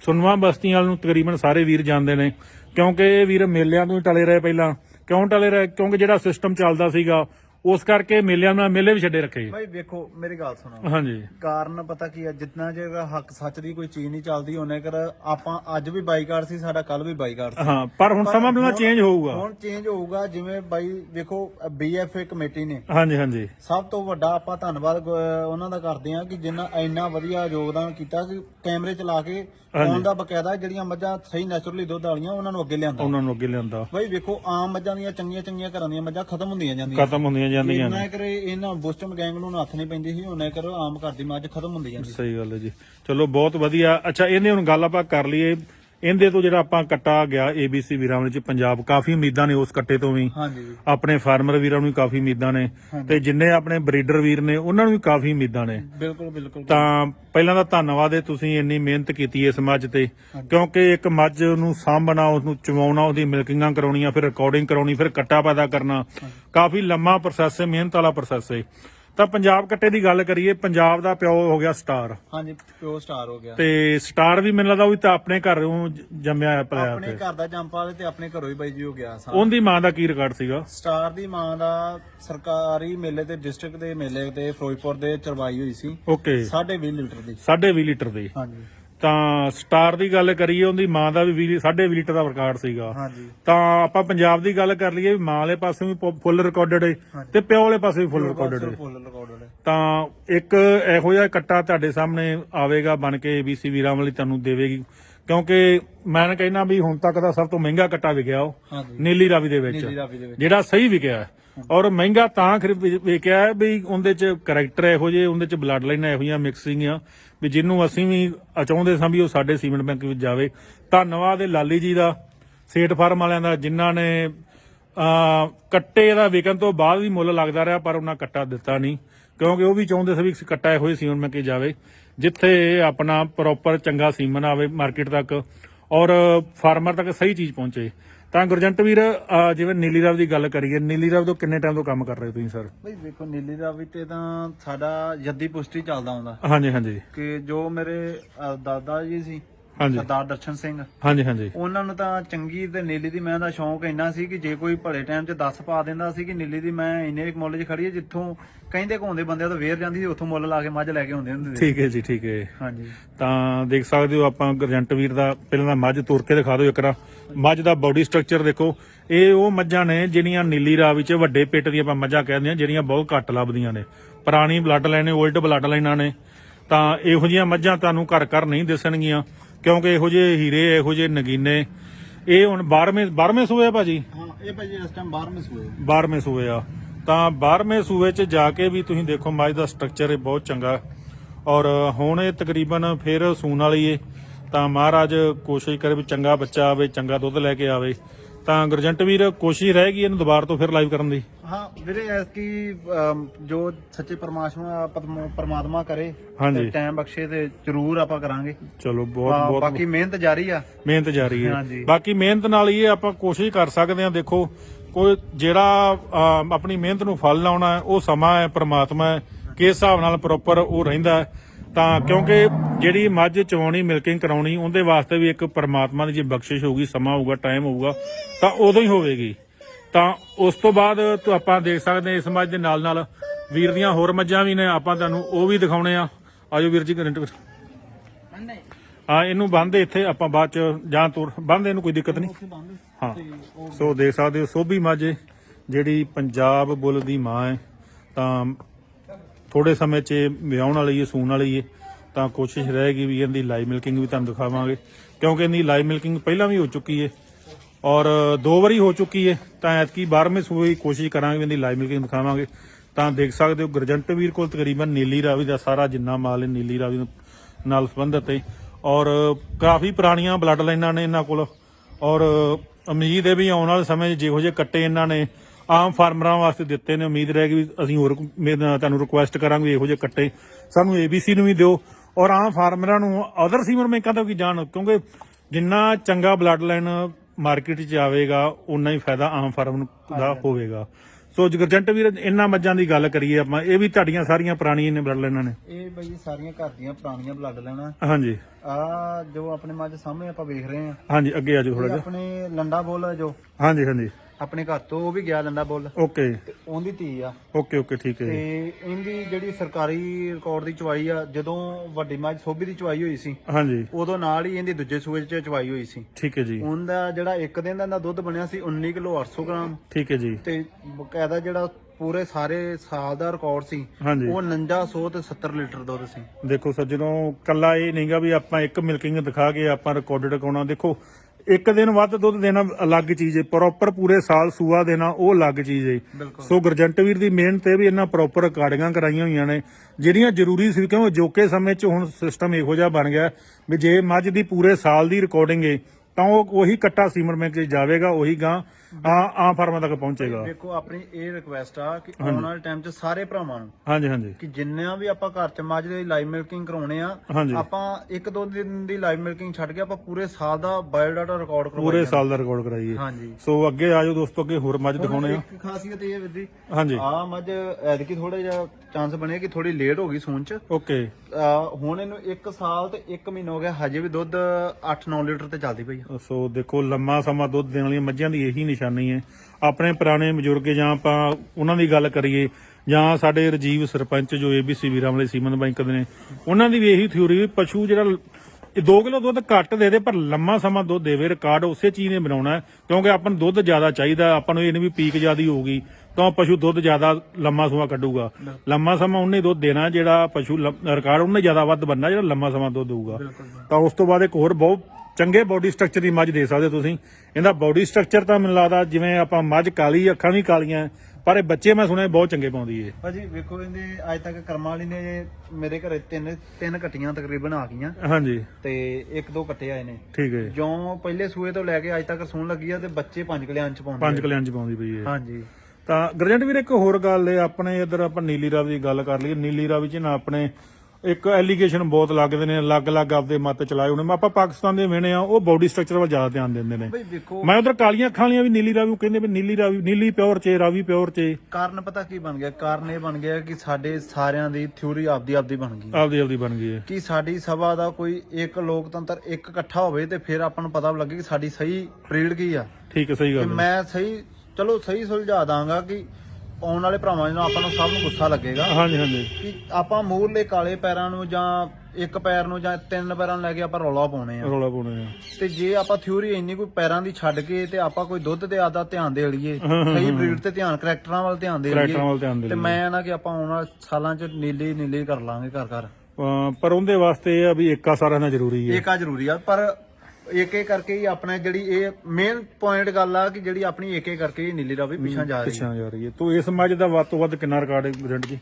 ਸੁਨਵਾ ਬਸਤੀਆਂ ਵਾਲ ਨੂੰ ਤਕਰੀਬਨ ਸਾਰੇ ਵੀਰ ਜਾਣਦੇ ਨੇ। ਕਿਉਂਕਿ ਇਹ ਵੀਰ ਮੇਲਿਆਂ ਤੋਂ ਹੀ ਟਲੇ ਰਹੇ ਪਹਿਲਾਂ। ਕਿਉਂ ਟਲੇ ਰਹੇ? ਕਿਉਂਕਿ ਜਿਹੜਾ ਸਿਸਟਮ ਚੱਲਦਾ ਸੀਗਾ ਉਸ ਕਰਕੇ ਮੇਲਿਆਂ ਨਾਲ ਮੇਲੇ ਵੀ ਛੱਡੇ ਰੱਖੇ ਬਾਈ ਵੇਖੋ ਮੇਰੀ ਗੱਲ ਸੁਣੋ। ਹਾਂਜੀ। ਕਾਰਨ ਪਤਾ ਕੀ ਹੈ ਜਿੰਨਾ ਜੇਗਾ ਹੱਕ ਸੱਚ ਦੀ ਕੋਈ ਚੀਜ਼ ਨਹੀਂ ਚੱਲਦੀ ਉਹਨੇ ਕਰ ਆਪਾਂ ਅੱਜ ਵੀ ਬਾਈਕਾਟ ਸੀ ਸਾਡਾ ਕੱਲ ਵੀ ਬਾਈਕਾਟ ਸੀ। ਹਾਂ ਪਰ ਹੁਣ ਸਮਾਂ ਬਿਨਾਂ ਚੇਂਜ ਹੋਊਗਾ। ਹੁਣ ਚੇਂਜ ਹੋਊਗਾ ਜਿਵੇਂ ਬਾਈ ਵੇਖੋ ਬੀਐਫਏ ਕਮੇਟੀ ਨੇ। ਹਾਂਜੀ ਹਾਂਜੀ। ਸਭ ਤੋਂ ਵੱਡਾ ਆਪਾਂ ਧੰਨਵਾਦ ਉਹਨਾਂ ਦਾ ਕਰਦੇ ਹਾਂ ਕਿ ਜਿੰਨਾ ਇੰਨਾ ਵਧੀਆ ਯੋਗਦਾਨ ਕੀਤਾ ਕਿ ਕੈਮਰੇ ਚਲਾ ਕੇ ਫੋਨ ਦਾ ਬਕਾਇਦਾ ਜਿਹੜੀਆਂ ਮੱਝਾਂ ਸਹੀ ਨੈਚੁਰਲੀ ਦੁੱਧ ਵਾਲੀਆਂ ਉਹਨਾਂ ਨੂੰ ਅੱਗੇ ਲਿਆਂਦਾ। ਉਹਨਾਂ ਨੂੰ ਅੱਗੇ ਲਿਆਂਦਾ। ਬਾਈ ਵੇਖੋ ਆਮ ਮੱਝਾਂ ਦੀਆਂ ਚੰਗੀਆਂ ਚੰਗੀਆਂ ਘਰਾਂ ਦੀਆਂ ਮੱਝਾਂ ਖਤਮ ਹੁੰਦੀਆਂ ਜਾਂਦੀਆਂ। ਖਤਮ ਹੁੰਦੀਆਂ ਜਾਂਦੀਆਂ ਨੇ। ਇੰਨਾ ਕਰੇ ਇਹਨਾਂ ਬੁਸਟਮ ਗੈਂਗ ਨੂੰ ਹੱਥ ਨਹੀਂ ਪੈਂਦੀ ਸੀ ਉਹਨੇ ਕਰ ਆਮ ਘਰ ਦੀ ਮੱਝ ਖਤਮ ਹੁੰਦੀ ਜਾਂਦੀ। ਸਹੀ ਗੱਲ ਹੈ ਜੀ। ਚਲੋ ਬਹੁਤ ਵਧੀਆ। ਅੱਛਾ ਇਹਨੇ ਹੁਣ ਗੱਲ ਆਪਾਂ ਕਰ ਲਈਏ। ਇਹਦੇ ਤੋਂ ਜਿਹੜਾ ਆਪਾਂ ਕੱਟਾ ਗਿਆ ABC ਵੀਰਾਂ ਵਿੱਚ ਪੰਜਾਬ ਕਾਫੀ ਉਮੀਦਾਂ ਨੇ ਉਸ ਕੱਟੇ ਤੋਂ ਵੀ। ਹਾਂਜੀ ਆਪਣੇ ਫਾਰਮਰ ਵੀਰਾਂ ਨੂੰ ਵੀ ਕਾਫੀ ਉਮੀਦਾਂ ਨੇ ਤੇ ਜਿੰਨੇ ਆਪਣੇ ਬਰੀਡਰ ਵੀਰ ਨੇ ਉਹਨਾਂ ਨੂੰ ਵੀ ਕਾਫੀ ਉਮੀਦਾਂ ਨੇ। ਬਿਲਕੁਲ ਬਿਲਕੁਲ। ਤਾਂ ਪਹਿਲਾਂ ਤਾਂ ਧੰਨਵਾਦ ਹੈ ਤੁਸੀਂ ਇੰਨੀ ਮਿਹਨਤ ਕੀਤੀ ਇਸ ਮੱਝ ਤੇ। ਕਿਉਂਕਿ ਇੱਕ ਮੱਝ ਨੂੰ ਸਾਂਭਣਾ ਉਸ ਨੂੰ ਚਵਾਉਣਾ ਉਹਦੀ ਮਿਲਕਿੰਗਾਂ ਕਰਾਉਣੀਆਂ ਫਿਰ ਰਿਕਾਰਡਿੰਗ ਕਰਾਉਣੀ ਫਿਰ ਕੱਟਾ ਪੈਦਾ ਕਰਨਾ ਕਾਫੀ ਲੰਮਾ ਪ੍ਰੋਸੈਸ ਹੈ ਮਿਹਨਤ ਵਾਲਾ ਪ੍ਰੋਸੈਸ ਹੈ ਤਾਂ ਪੰਜਾਬ ਕੱਟੇ ਦੀ ਗੱਲ ਕਰੀਏ ਪੰਜਾਬ ਦਾ ਪਿਓ ਹੋ ਗਿਆ ਸਟਾਰ। ਹਾਂਜੀ ਪਿਓ ਸਟਾਰ ਹੋ ਗਿਆ। ਤੇ ਸਟਾਰ ਵੀ ਮੈਨੂੰ ਲੱਗਦਾ ਉਹ ਵੀ ਤਾਂ ਆਪਣੇ ਘਰੋਂ ਜ- ਜੰਮਿਆ ਹੈ ਪਲਿਆ ਆਪਣੇ ਤੇ ਘਰ ਦਾ ਜੰਪਾ ਤੇ ਆਪਣੇ ਘਰੋਂ ਹੀ ਬਾਈ ਜੀ ਹੋ ਗਿਆ ਸਾਰਾ। ਉਹਦੀ ਮਾਂ ਦਾ ਕੀ ਰਿਕਾਰਡ ਸੀਗਾ? ਸਟਾਰ ਦੀ ਮਾਂ ਦਾ ਸਰਕਾਰੀ ਮੇਲੇ ਤੇ ਡਿਸਟ੍ਰਿਕਟ ਦੇ ਮੇਲੇ ਤੇ ਫਿਰੋਜ਼ਪੁਰ ਦੇ ਚਰਵਾਈ ਹੋਈ ਸੀ। ਓਕੇ। 20.5 ਲੀਟਰ ਦੀ। 20 ਲੀਟਰ ਦੀ। ਹਾਂਜੀ। ਤਾਂ ਸਟਾਰ ਦੀ ਗੱਲ ਕਰੀਏ ਉਹਦੀ ਮਾਂ ਦਾ ਵੀ 20 ਲੀਟਰ ਦਾ ਰਿਕਾਰਡ ਸੀਗਾ। ਹਾਂਜੀ। ਤਾਂ ਆਪਾਂ ਪੰਜਾਬ ਦੀ ਗੱਲ ਕਰ ਲਈਏ ਵੀ ਮਾਂ ਵਾਲੇ ਪਾਸੇ ਵੀ ਫੁੱਲ ਰਿਕਾਰਡਡ ਹੈ ਤੇ ਪਿਓ ਵਾਲੇ ਪਾਸੇ ਵੀ ਫੁੱਲ ਰਿਕਾਰਡਡ ਹੈ ਤਾਂ ਇੱਕ ਇਹੋ ਜਿਹਾ ਕੱਟਾ ਤੁਹਾਡੇ ਸਾਹਮਣੇ ਆਵੇਗਾ ਬਣ ਕੇ ABC ਵੀਰਾਂ ਵਾਲੀ ਤੁਹਾਨੂੰ ਦੇਵੇਗੀ। ਕਿਉਂਕਿ ਮੈਂ ਕਹਿੰਦਾ ਵੀ ਹੁਣ ਤੱਕ ਦਾ ਸਭ ਤੋਂ ਮਹਿੰਗਾ ਕੱਟਾ ਵਿਕਿਆ ਉਹ ਨੀਲੀ ਰਾਵੀ ਦੇ ਵਿੱਚ। ਜਿਹੜਾ ਸਹੀ ਵਿਕਿਆ ਹੈ। ਔਰ ਮਹਿੰਗਾ ਤਾਂ ਖਰੀ ਵਿ- ਵੀ ਉਹਦੇ ਚ ਕੈਰੈਕਟਰ ਇਹੋ ਜਿਹੇ, ਉਹਦੇ ਚ ਬਲੱਡ ਲਾਈਨਾਂ ਇਹੋ ਜਿਹੀਆਂ ਮਿਕਸਿੰਗ ਆ, ਵੀ ਜਿਹਨੂੰ ਅਸੀਂ ਵੀ ਚਾਹੁੰਦੇ ਸਾਂ ਵੀ ਉਹ ਸਾਡੇ ਸੀਮੈਂਟ ਬੈਂਕ ਵਿੱਚ ਜਾਵੇ। ਧੰਨਵਾਦ ਇਹ ਲਾਲੀ ਜੀ ਦਾ, ਸੇਠ ਫਾਰਮ ਵਾਲਿਆਂ ਦਾ, ਜਿਨ੍ਹਾਂ ਨੇ ਕੱਟੇ ਦਾ ਵਿਕਣ ਤੋਂ ਬਾਅਦ ਵੀ ਮੁੱਲ ਲੱਗਦਾ ਰਿਹਾ, ਪਰ ਉਹਨਾਂ ਕੱਟਾ ਦਿੱਤਾ ਨਹੀਂ। ਕਿਉਂਕਿ ਉਹ ਵੀ ਚਾਹੁੰਦੇ ਸੀ ਵੀ ਕੱਟਾ ਇਹੋ ਹੀ ਸੀਮੈਂਟ ਬੈਂਕ ਜਾਵੇ, ਜਿੱਥੇ ਆਪਣਾ ਪ੍ਰੋਪਰ ਚੰਗਾ ਸੀਮਨ ਆਵੇ ਮਾਰਕੀਟ ਤੱਕ, ਔਰ ਫਾਰਮਰ ਤੱਕ ਸਹੀ ਚੀਜ਼ ਪਹੁੰਚੇ। ਤਾਂ ਗੁਰਜੰਟ ਵੀਰ ਅਹ ਜਿਵੇਂ ਨੀਲੀ ਰਾਵ ਦੀ ਗੱਲ ਕਰੀਏ ਨੀਲੀ ਰਾਵ ਤੋਂ ਕਿੰਨੇ ਟਾਈਮ ਤੋਂ ਕੰਮ ਕਰ ਰਹੇ ਹੋ ਤੁਸੀਂ ਸਰ ਬਈ ਵੇਖੋ ਨੀਲੀ ਰਾਵੀ ਤੇ ਤਾਂ ਸਾਡਾ ਜੱਦੀ ਪੁਸ਼ਟੀ ਚੱਲਦਾ ਆਉਂਦਾ ਹਾਂਜੀ ਹਾਂਜੀ ਕਿ ਜੋ ਮੇਰੇ ਦਾਦਾ ਜੀ ਸੀ। ਸਰਦਾਰ ਦਰਸ਼ਨ ਸਿੰਘ। ਹਾਂਜੀ ਹਾਂਜੀ। ਉਹਨਾਂ ਨੂੰ ਤਾਂ ਚੰਗੀ ਤੇ ਨੀਲੀ ਦੀ ਮੈਂ ਦਾ ਸ਼ੌਂਕ ਇੰਨਾ ਸੀ ਕਿ ਜੇ ਕੋਈ ਭਲੇ ਟਾਈਮ 'ਚ 10 ਪਾ ਦਿੰਦਾ ਸੀ ਕਿ ਨੀਲੀ ਦੀ ਮੈਂ ਇੰਨੇ ਇੱਕ ਮੁੱਲ 'ਚ ਖੜੀ ਹੈ ਜਿੱਥੋਂ ਕਹਿੰਦੇ ਘੁੰਮਦੇ ਬੰਦੇ ਤੋਂ ਵੇਰ ਜਾਂਦੀ ਸੀ ਉੱਥੋਂ ਮੁੱਲ ਲਾ ਕੇ ਮੱਝ ਲੈ ਕੇ ਆਉਂਦੇ ਹੁੰਦੇ ਸੀ। ਠੀਕ ਹੈ ਜੀ ਠੀਕ ਹੈ। ਹਾਂਜੀ। ਤਾਂ ਦੇਖ ਸਕਦੇ ਹੋ ਆਪਾਂ ਗਰਜੰਟ ਵੀਰ ਦਾ ਪਹਿਲਾਂ ਤਾਂ ਮੱਝ ਤੁਰ ਕੇ ਦਿਖਾ ਦਿਓ ਇੱਕਰਾ ਮੱਝ ਦਾ ਬਾਡੀ ਸਟਰਕਚਰ ਦੇਖੋ। ਇਹ ਉਹ ਮੱਝਾਂ ਨੇ ਜਿਹੜੀਆਂ ਨੀਲੀ ਰਾਵੀ ਚ ਵੱਡੇ ਪਿੱਟ ਦੀਆਂ ਆਪਾਂ ਮੱਝਾਂ ਕਹਿੰਦੇ ਹਾਂ ਜਿਹੜੀਆਂ ਬਹੁਤ ਘੱਟ ਲੱਭਦੀਆਂ ਨੇ। ਪੁਰਾਣੀ ਬਲੱਡ ਲਾਈਨ ਨੇ 올ਡ ਬਲੱਡ ਲਾਈਨਾਂ ਨੇ। ਤਾਂ ਇਹੋ ਜਿਹੀਆਂ ਮੱਝਾਂ ਤੁਹਾਨੂੰ ਘਰ ਘਰ ਨਹੀਂ ਦਿਸਣਗੀਆਂ। ਕਿਉਂਕਿ ਇਹੋ ਜਿਹੇ ਹੀਰੇ ਇਹੋ ਜਿਹੇ ਨਗੀਨੇ ਇਹ ਹੁਣ 12ਵੇਂ 12ਵੇਂ ਸੂਏ ਆ ਭਾਜੀ? ਹਾਂ ਇਹ ਭਾਜੀ ਇਸ ਟਾਈਮ 12ਵੇਂ ਸੂਏ 12ਵੇਂ ਸੂਏ ਆ। ਤਾਂ 12ਵੇਂ ਸੂਏ 'ਚ ਜਾ ਕੇ ਵੀ ਤੁਸੀਂ ਦੇਖੋ ਮੱਝ ਦਾ ਸਟਰਕਚਰ ਇਹ ਬਹੁਤ ਚੰਗਾ। ਔਰ ਹੁਣ ਇਹ ਤਕਰੀਬਨ ਫਿਰ ਸੂਣ ਵਾਲੀ ਏ। ਤਾਂ ਮਹਾਰਾਜ ਕੋਸ਼ਿਸ਼ ਕਰੇ ਵੀ ਚੰਗਾ ਬੱਚਾ ਆਵੇ ਚੰਗਾ ਦੁੱਧ ਲੈ ਕੇ ਆਵੇ। ਤਾਂ ਗੁਰਜੰਟ ਵੀਰ ਕੋਸ਼ਿਸ਼ ਰਹੇਗੀ ਇਹਨੂੰ ਦੁਬਾਰਾ ਤੋਂ ਫਿਰ ਲਾਈਵ ਕਰਨ ਦੀ। ਹਾਂ ਵੀਰੇ ਐਸ ਕੀ ਅਮ, ਜੋ ਸੱਚੇ ਪਰਮਾਤਮਾ ਪਰਮ- ਪਰਮਾਤਮਾ ਕਰੇ ਹਾਂਜੀ। ਤੇ ਟਾਈਮ ਬਖਸ਼ੇ ਤੇ ਜ਼ਰੂਰ ਆਪਾਂ ਕਰਾਂਗੇ। ਚਲੋ ਬਹੁਤ ਬਾ- ਬਹੁਤ ਬਾਕੀ ਮਿਹਨਤ ਜਾਰੀ ਆ। ਮਿਹਨਤ ਜਾਰੀ ਹੈ। ਹਾਂਜੀ। ਬਾਕੀ ਮਿਹਨਤ ਨਾਲ ਹੀ ਇਹ ਆਪਾਂ ਕੋਸ਼ਿਸ਼ ਕਰ ਸਕਦੇ ਹਾਂ ਦੇਖੋ ਕੋਈ ਜਿਹੜਾ ਅਮ, ਆਪਣੀ ਮਿਹਨਤ ਨੂੰ ਫਲ ਲਾਉਣਾ ਹੈ ਉਹ ਸਮਾਂ ਹੈ ਪ੍ਰਮਾਤਮਾ ਹੈ ਕਿਸ ਹਿਸਾਬ ਨਾਲ ਪ੍ਰੋਪਰ ਉਹ ਰਹਿੰਦਾ ਹੈ। ਤਾਂ ਕਿਉਂਕਿ ਜਿਹੜੀ ਮੱਝ ਚਵਾਉਣੀ ਮਿਲਕਿੰਗ ਕਰਾਉਣੀ ਉਹਦੇ ਵਾਸਤੇ ਵੀ ਇੱਕ ਪ੍ਰਮਾਤਮਾ ਦੀ ਜੇ ਬਖਸ਼ਿਸ਼ ਹੋਊਗੀ ਸਮਾਂ ਹੋਊਗਾ ਟਾਈਮ ਹੋਊਗਾ ਤਾਂ ਉਦੋਂ ਹੀ ਹੋਵੇਗੀ। ਤਾਂ ਉਸ ਤੋਂ ਬਾਅਦ ਆਪਾਂ ਦੇਖ ਸਕਦੇ ਇਸ ਮੱਝ ਦੇ ਨਾਲ ਨਾਲ ਵੀਰ ਦੀਆਂ ਹੋਰ ਮੱਝਾਂ ਵੀ ਨੇ ਆਪਾਂ ਤੁਹਾਨੂੰ ਉਹ ਵੀ ਦਿਖਾਉਣੇ ਆ। ਆਜੋ ਵੀਰ ਜੀ ਕਰੰਟ ਹਾਂ ਇਹਨੂੰ ਬੰਦ ਇੱਥੇ ਆਪਾਂ ਬਾਅਦ ਚ ਜਾਂ ਤੁਰ ਬੰਦ ਇਹਨੂੰ ਕੋਈ ਦਿੱਕਤ ਨਹੀਂ। ਹਾਂ ਸੋ ਦੇਖ ਸਕਦੇ ਹੋ ਸੋਭੀ ਮੱਝ ਏ, ਜਿਹੜੀ ਪੰਜਾਬ ਬੁੱਲ ਦੀ ਮਾਂ ਹੈ ਤਾਂ ਥੋੜੇ ਸਮੇਂ 'ਚ ਇਹ ਵਿਆਹਣ ਵਾਲੀ ਹੈ ਸੂਣ ਵਾਲੀ ਹੈ ਤਾਂ ਕੋਸ਼ਿਸ਼ ਰਹੇਗੀ ਵੀ ਇਹਦੀ ਲਾਈਵ ਮਿਲਕਿੰਗ ਵੀ ਤੁਹਾਨੂੰ ਦਿਖਾਵਾਂਗੇ। ਕਿਉਂਕਿ ਇਹਦੀ ਲਾਈਵ ਮਿਲਕਿੰਗ ਪਹਿਲਾਂ ਵੀ ਹੋ ਚੁੱਕੀ ਹੈ ਔਰ ਦੋ ਵਾਰੀ ਹੋ ਚੁੱਕੀ ਹੈ ਤਾਂ ਐਤਕੀ 12ਵੇਂ ਸੂਏ ਕੋਸ਼ਿਸ਼ ਕਰਾਂਗੇ ਵੀ ਇਹਦੀ ਲਾਈਵ ਮਿਲਕਿੰਗ ਦਿਖਾਵਾਂਗੇ। ਤਾਂ ਦੇਖ ਸਕਦੇ ਹੋ ਗਰਜੰਟ ਵੀਰ ਕੋਲ ਤਕਰੀਬਨ ਨੀਲੀ ਰਾਵੀ ਦਾ ਸਾਰਾ ਜਿੰਨਾ ਮਾਲ ਹੈ ਨੀਲੀ ਰਾਵੀ ਨਾਲ ਸੰਬੰਧਿਤ ਹੈ ਔਰ ਕਾਫੀ ਪੁਰਾਣੀਆਂ ਬਲੱਡ ਲਾਈਨਾਂ ਨੇ ਇਹਨਾਂ ਕੋਲ ਔਰ ਉਮੀਦ ਹੈ ਵੀ ਆਉਣ ਵਾਲੇ ਸਮੇਂ 'ਚ ਜਿਹੋ ਜਿਹੇ ਕੱਟੇ ਇਹਨਾਂ ਨੇ ਆਮ ਫਾਰਮਰਾਂ ਵਾਸਤੇ ਦਿੱਤੇ ਨੇ। ਉਮੀਦ ਰਹੇਗੀ ਵੀ ਅਸੀਂ ਹੋਰ ਤੁਹਾਨੂੰ ਰਿਕੁਐਸਟ ਕਰਾਂਗੇ ਵੀ ਇਹੋ ਜਿਹੇ ਕੱਟੇ। ਸਾਨੂੰ ਏਬੀਸੀ ਨੂੰ ਵੀ ਦਿਓ। ਔਰ ਆਮ ਫਾਰਮਰਾਂ ਨੂੰ ਅਦਰ ਸੀਮਰ ਮੇਕਾਂ ਤੋਂ ਵੀ ਜਾਣ ਕਿਉਂਕਿ ਜਿੰਨਾ ਚੰਗਾ ਬਲੱਡ ਲਾਈਨ ਮਾਰਕੀਟ 'ਚ ਆਵੇਗਾ ਉਨਾ ਹੀ ਫਾਇਦਾ ਆਮ ਫਾਰਮ ਨੂੰ ਦਾ ਹੋਵੇਗਾ। ਸੋ ਜਗਰਜੰਟ ਵੀਰ ਇਹਨਾਂ ਮੱਝਾਂ ਦੀ ਗੱਲ ਕਰੀਏ ਆਪਾਂ ਇਹ ਵੀ ਤੁਹਾਡੀਆਂ ਸਾਰੀਆਂ ਪੁਰਾਣੀਆਂ ਨੇ ਬਲੱਡ ਲਾਈਨਾਂ ਨੇ? ਇਹ ਬਈ ਸਾਰੀਆਂ ਘਰ ਦੀਆਂ ਪੁਰਾਣੀਆਂ ਬਲੱਡ ਲੈਣਾ ਹਾਂਜੀ। ਆ ਜੋ ਆਪਣੇ ਮੱਝ ਸਾਹਮਣੇ ਆਪਾਂ ਵੇਖ ਰਹੇ ਆ। ਹਾਂਜੀ ਅੱਗੇ ਆਜੋ ਥੋੜਾ ਇਹ ਜਿਹਾ। ਆਪਣੇ ਲੰਡਾ ਬੋਲ ਆ ਜੋ। ਹਾਂਜੀ ਹਾਂਜੀ। ਆਪਣੇ ਘਰ ਤੋਂ ਉਹ ਵੀ ਗਿਆ ਲੰਡਾ ਬੋਲ। ਓਕੇ। ਤੇ ਉਹਦੀ ਧੀ ਆ। ਓਕੇ ਓਕੇ ਠੀਕ ਹੈ ਤੇ ਜੀ ਇਹਦੀ ਜਿਹੜੀ ਸਰਕਾਰੀ ਰਿਕਾਰਡ ਦੀ ਚਵਾਈ ਆ ਜਦੋਂ ਵੱਡੀ ਮੱਝ ਸੋਭੀ ਦੀ ਚਵਾਈ ਹੋਈ ਸੀ ਹਾਂਜੀ। ਉਦੋਂ ਨਾਲ ਹੀ ਇਹਦੀ ਦੂਜੇ ਸੂਏ 'ਚ ਚਵਾਈ ਹੋਈ ਸੀ। ਠੀਕ ਹੈ ਜੀ। ਉਹਦਾ ਜਿਹੜਾ ਇੱਕ ਦਿਨ ਦਾ ਇਹਦਾ ਦੁੱਧ ਬਣਿਆ ਸੀ 19 ਕਿਲੋ 800 ਗ੍ਰਾਮ। ਠੀਕ ਹੈ ਜੀ। ਤੇ ਬਕਾਇਦਾ ਜਿਹੜਾ ਪੂਰੇ ਸਾਰੇ ਸਾਲ ਦਾ ਰਿਕਾਰਡ ਸੀ ਹਾਂਜੀ। ਉਹ 4900 ਤੇ 70 ਲੀਟਰ ਦੁੱਧ ਸੀ। ਦੇਖੋ ਸੱਜਣੋ ਕੱਲਾ ਇਹ ਨਹੀਂਗਾ ਵੀ ਆਪਾਂ ਇੱਕ ਮਿਲਕਿੰਗ ਦਿਖਾ ਕੇ ਆਪਾਂ ਰਿਕਾਰਡਡ ਕਰਾਉਣਾ ਦੇਖੋ ਇੱਕ ਦਿਨ ਵੱਧ ਦੁੱਧ ਦੇਣਾ ਅਲੱਗ ਚੀਜ਼ ਹੈ ਪ੍ਰੋਪਰ ਪੂਰੇ ਸਾਲ ਸੂਆ ਦੇਣਾ ਉਹ ਅਲੱਗ ਚੀਜ਼ ਹੈ ਸੋ ਗੁਰਜੰਟ ਵੀਰ ਦੀ ਮਿਹਨਤ ਤੇ ਵੀ ਇਹਨਾਂ ਪ੍ਰੋਪਰ ਰਿਕਾਰਡਿੰਗਾਂ ਕਰਾਈਆਂ ਹੋਈਆਂ ਨੇ ਜਿਹੜੀਆਂ ਜ਼ਰੂਰੀ ਸੀ ਕਿਉਂ ਜੋਕੇ ਸਮੇਂ 'ਚ ਹੁਣ ਸਿਸਟਮ ਇਹੋ ਜਿਹਾ ਬਣ ਗਿਆ ਵੀ ਜੇ ਮੱਝ ਦੀ ਪੂਰੇ ਸਾਲ ਦੀ ਰਿਕਾਰਡਿੰਗ ਹੈ ਤਾਂ ਉਹ ਉਹੀ ਕੱਟਾ ਸੀਮਰ ਕੇ ਜਾਵੇਗਾ ਉਹੀ ਗਾਂ ਆ ਆ ਫਾਰਮਾਂ ਤੱਕ ਪਹੁੰਚੇਗਾ। ਦੇਖੋ ਆਪਣੀ ਇਹ ਰਿਕੁਐਸਟ ਆ ਕਿ ਆਉਣ ਵਾਲੇ ਟਾਈਮ 'ਚ ਸਾਰੇ ਭਰਾਵਾਂ ਨੂੰ ਹਾਂਜੀ ਹਾਂਜੀ। ਕਿ ਜਿੰਨਾ ਵੀ ਆਪਾਂ ਘਰ 'ਚ ਮੱਝ ਦੀ ਲਾਈਵ ਮਿਲਕਿੰਗ ਕਰਾਉਣੇ ਆ ਆਪਾਂ ਇੱਕ ਦੋ ਦਿਨ ਦੀ ਲਾਈਵ ਮਿਲਕਿੰਗ ਛੱਡ ਕੇ ਆਪਾਂ ਪੂਰੇ ਸਾਲ ਦਾ ਬਾਇਓਡਾਟਾ ਰਿਕਾਰਡ ਪੂਰੇ ਕਰਵਾਈਏ ਸਾਲ ਦਾ ਰਿਕਾਰਡ ਕਰਾਈਏ। ਹਾਂਜੀ। ਸੋ ਅੱਗੇ ਆਜੋ ਦੋਸਤੋ ਅੱਗੇ ਹੋਰ ਮੱਝ ਦਿਖਾਉਣੇ ਆ। ਇੱਕ ਖਾਸੀਅਤ ਇਹ ਜੀ ਹਾਂਜੀ। ਆ ਮੱਝ ਐਤਕੀ ਥੋੜਾ ਜਿਹਾ ਚਾਂਸ ਬਣਿਆ ਕਿ ਥੋੜੀ ਲੇਟ ਹੋ ਗਈ ਸੂਣ 'ਚ। ਓਕੇ। ਹੁਣ ਇਹਨੂੰ 1 ਸਾਲ ਤੇ 1 ਮਹੀਨਾ ਹੋ ਗਿਆ ਹਜੇ ਵੀ ਦੁੱਧ 8-9 ਲੀਟਰ ਤੇ ਚੱਲਦੀ ਪਈ ਸੋ ਦੇਖੋ ਲੰਮਾ ਸਮਾਂ ਦੁੱਧ ਦੇਣ ਵਾਲੀਆਂ ਮੱਝਾਂ ਦੀ ਇਹੀ ਨਿਸ਼ਾਨੀ ਹੈ। ਆਪਣੇ ਪੁਰਾਣੇ ਬਜ਼ੁਰਗ ਜਾਂ ਆਪਾਂ ਉਹਨਾਂ ਦੀ ਗੱਲ ਕਰੀਏ ਜਾਂ ਸਾਡੇ ਰਜੀਵ ਸਰਪੰਚ ਜੋ ਏਬੀਸੀ ਵੀਰਾਂ ਵਾਲੇ ਸੀਮਨ ਬੈਂਕ ਦੇ ਨੇ ਉਹਨਾਂ ਦੀ ਵੀ ਇਹੀ ਥਿਊਰੀ ਵੀ ਪਸ਼ੂ ਜਿਹੜਾ 2 ਕਿਲੋ ਦੁੱਧ ਘੱਟ ਦੇ ਦੇ ਪਰ ਲੰਮਾ ਸਮਾਂ ਦੁੱਧ ਦੇਵੇ ਰਿਕਾਰਡ ਉਸੇ ਚੀਜ਼ ਨੇ ਬਣਾਉਣਾ ਕਿਉਂਕਿ ਆਪਾਂ ਨੂੰ ਦੁੱਧ ਜ਼ਿਆਦਾ ਚਾਹੀਦਾ ਆਪਾਂ ਨੂੰ ਇਹ ਨਹੀਂ ਵੀ ਪੀਕ ਜ਼ਿਆਦੀ ਹੋਊਗੀ ਤਾਂ ਪਸ਼ੂ ਦੁੱਧ ਜ਼ਿਆਦਾ ਲੰਮਾ ਸਮਾਂ ਕੱਢੂਗਾ। ਲੰਮਾ ਸਮਾਂ ਉਹਨੇ ਦੁੱਧ ਦੇਣਾ ਜਿਹੜਾ ਪਸ਼ੂ ਰਿਕਾਰਡ ਉਹਨੇ ਜ਼ਿਆਦਾ ਵੱਧ ਬੰਨਣਾ ਜਿਹੜਾ ਲੰਮਾ ਸਮਾਂ ਦੁੱਧ ਦੇਊਗਾ। ਤਾਂ ਉਸ ਤੋਂ ਬਾਅਦ ਇੱਕ ਹੋਰ ਬਹੁਤ ਚੰਗੇ ਬਾਡੀ ਸਟਰਕਚਰ ਦੀ ਮੱਝ ਦੇ ਸਕਦੇ ਤੁਸੀਂ। ਇਹਦਾ ਬਾਡੀ ਸਟਰਕਚਰ ਤਾਂ ਮੈਨੂੰ ਲੱਗਦਾ ਜਿਵੇਂ ਆਪਾਂ ਮੱਝ ਕਾਲੀ ਅੱਖਾਂ ਵੀ ਕਾਲੀਆਂ ਪਰ ਇਹ ਬੱਚੇ ਮੈਂ ਸੁਣਿਆ ਬਹੁਤ ਚੰਗੇ ਪਾਉਂਦੀ ਏ। ਭਾਜੀ ਵੇਖੋ ਇਹਦੇ ਅੱਜ ਤੱਕ ਕਰਮਾਂ ਵਾਲੀ ਨੇ ਮੇਰੇ ਘਰੇ ਤਿੰਨ ਤਿੰਨ ਕੱਟੀਆਂ ਤਕਰੀਬਨ ਆ ਗਈਆਂ। ਹਾਂਜੀ। ਤੇ ਇੱਕ ਦੋ ਕੱਟੇ ਆਏ ਨੇ। ਠੀਕ ਹੈ ਜਿਉਂ ਪਹਿਲੇ ਸੂਏ ਤੋਂ ਲੈ ਕੇ ਅੱਜ ਤੱਕ ਸੂਣ ਲੱਗੀ ਆ ਤੇ ਬੱਚੇ ਪੰਜ ਕਲਿਆਣ ਚ ਪਾਉਂਦੇ ਪੰਜ। ਕਲਿਆਂ ਚ ਪਾਉਂਦੀ ਪਈ ਏ। ਹਾਂਜੀ। ਤਾਂ ਗਰਜੰਟ ਵੀਰ ਇੱਕ ਹੋਰ ਗੱਲ ਏ ਆਪਣੇ ਇੱਧਰ ਆਪਾਂ ਨੀਲੀ ਰਾਵੀ ਦੀ ਗੱਲ ਕਰ ਲਈਏ। ਨੀਲੀ ਰਾਵੀ ਚ ਨਾ ਆਪਣੇ ਇੱਕ ਐਲੀਗੇਸ਼ਨ ਬਹੁਤ ਲੱਗਦੇ ਨੇ ਅਲੱਗ-ਅਲੱਗ ਆਪਦੇ ਮਤ ਚਲਾਏ ਉਹਨੇ ਆਪਾਂ ਪਾਕਿਸਤਾਨ ਦੇ ਵੇਣੇ ਆ ਉਹ ਬਾਡੀ ਸਟਰਕਚਰ ਵੱਲ ਜ਼ਿਆਦਾ ਧਿਆਨ ਦਿੰਦੇ ਨੇ। ਬਈ ਵੇਖੋ। ਮੈਂ ਉਧਰ ਕਾਲੀਆਂ ਅੱਖਾਂ ਵਾਲੀਆਂ ਵੀ ਨੀਲੀ ਰਾਵੀ ਕਹਿੰਦੇ ਵੀ ਨੀਲੀ ਰਾਵੀ ਨੀਲੀ ਪਿਓਰ ਚ ਰਾਵੀ ਪਿਓਰ ਚ। ਕਾਰਨ ਪਤਾ ਕੀ ਬਣ ਗਿਆ? ਕਾਰਨ ਇਹ ਬਣ ਗਿਆ ਕਿ ਸਾਡੇ ਸਾਰਿਆਂ ਦੀ ਥਿਊਰੀ ਆਪਦੀ ਆਪਦੀ ਬਣ ਗਈ। ਆਪਦੀ ਆਪਦੀ ਬਣ ਗਈ ਹੈ। ਕਿ ਸਾਡੀ ਸਭਾ ਦਾ ਕੋਈ ਇੱਕ ਲੋਕਤੰਤਰ ਇੱਕ ਇਕੱਠਾ ਹੋਵੇ ਤੇ ਫਿਰ ਆਪਾਂ ਨੂੰ ਪਤਾ ਲੱਗੇ ਕਿ ਸਾਡੀ ਸਹੀ ਬਰੀਡ ਕੀ ਆ। ਠੀਕ ਹੈ ਸਹੀ ਗੱਲ ਹੈ। ਮੈਂ ਸਹੀ ਚਲੋ ਸਹੀ ਸੁਲਝਾ ਦਾਂਗਾ ਕਿ ਆਉਣ ਵਾਲੇ ਭਰਾਵਾਂ ਨੂੰ ਆਪਾਂ ਨੂੰ ਸਭ ਨੂੰ ਗੁੱਸਾ ਲੱਗੇਗਾ ਹਾਂਜੀ ਹਾਂਜੀ। ਕਿ ਆਪਾਂ ਮੂਹਰਲੇ ਕਾਲੇ ਪੈਰਾਂ ਨੂੰ ਜਾਂ ਇੱਕ ਪੈਰ ਨੂੰ ਜਾਂ ਤਿੰਨ ਪੈਰਾਂ ਨੂੰ ਲੈ ਕੇ ਆਪਾਂ ਰੌਲਾ ਪਾਉਣੇ ਆ। ਰੌਲਾ ਪਾਉਣੇ ਆ। ਤੇ ਜੇ ਆਪਾਂ ਥਿਊਰੀ ਇੰਨੀ ਕੋਈ ਪੈਰਾਂ ਦੀ ਛੱਡ ਕੇ ਤੇ ਆਪਾਂ ਕੋਈ ਦੁੱਧ ਤੇ ਆਦਾ ਧਿਆਨ ਦੇ ਲਈਏ ਸਹੀ ਬਰੀਡ ਤੇ ਧਿਆਨ ਕਰੈਕਟਰਾਂ ਵੱਲ ਧਿਆਨ ਦੇ ਕਰੈਕਟਰਾਂ ਵੱਲ ਲਈਏ ਧਿਆਨ ਦੇ ਤੇ। ਮੈਂ ਨਾ ਕਿ ਆਪਾਂ ਆਉਣ ਵਾਲੇ ਸਾਲਾਂ ਚ ਨੀਲੀ ਨੀਲੀ ਕਰ ਲਾਂਗੇ ਘਰ ਘਰ। ਪਰ ਉਹਦੇ ਵਾਸਤੇ ਇਹ ਆ ਵੀ ਏਕਾ ਸਾਰਿਆਂ ਨਾਲ ਜ਼ਰੂਰੀ ਹੈ। ਇਹ ਕਾ ਜ਼ਰੂਰੀ ਆ ਪਰ ਇੱਕ ਇੱਕ ਕਰਕੇ ਹੀ ਆਪਣਾ ਜਿਹੜੀ ਇਹ ਮੇਨ ਪੁਆਇੰਟ ਗੱਲ ਆ ਕਿ ਜਿਹੜੀ ਆਪਣੀ ਇੱਕ ਇੱਕ ਕਰਕੇ ਹੀ ਨੀਲੀ ਰਾਵੀ ਪਿੱਛਾ ਜਾ ਰਹੀ ਹੈ। ਪਿੱਛਾ ਜਾ ਰਹੀ ਹੈ। ਤੋ ਇਸ ਮੱਝ ਦਾ ਵੱਧ ਤੋਂ ਵੱਧ ਕਿੰਨਾ ਰਿਕਾਰਡ ਹੈ ਜੀ?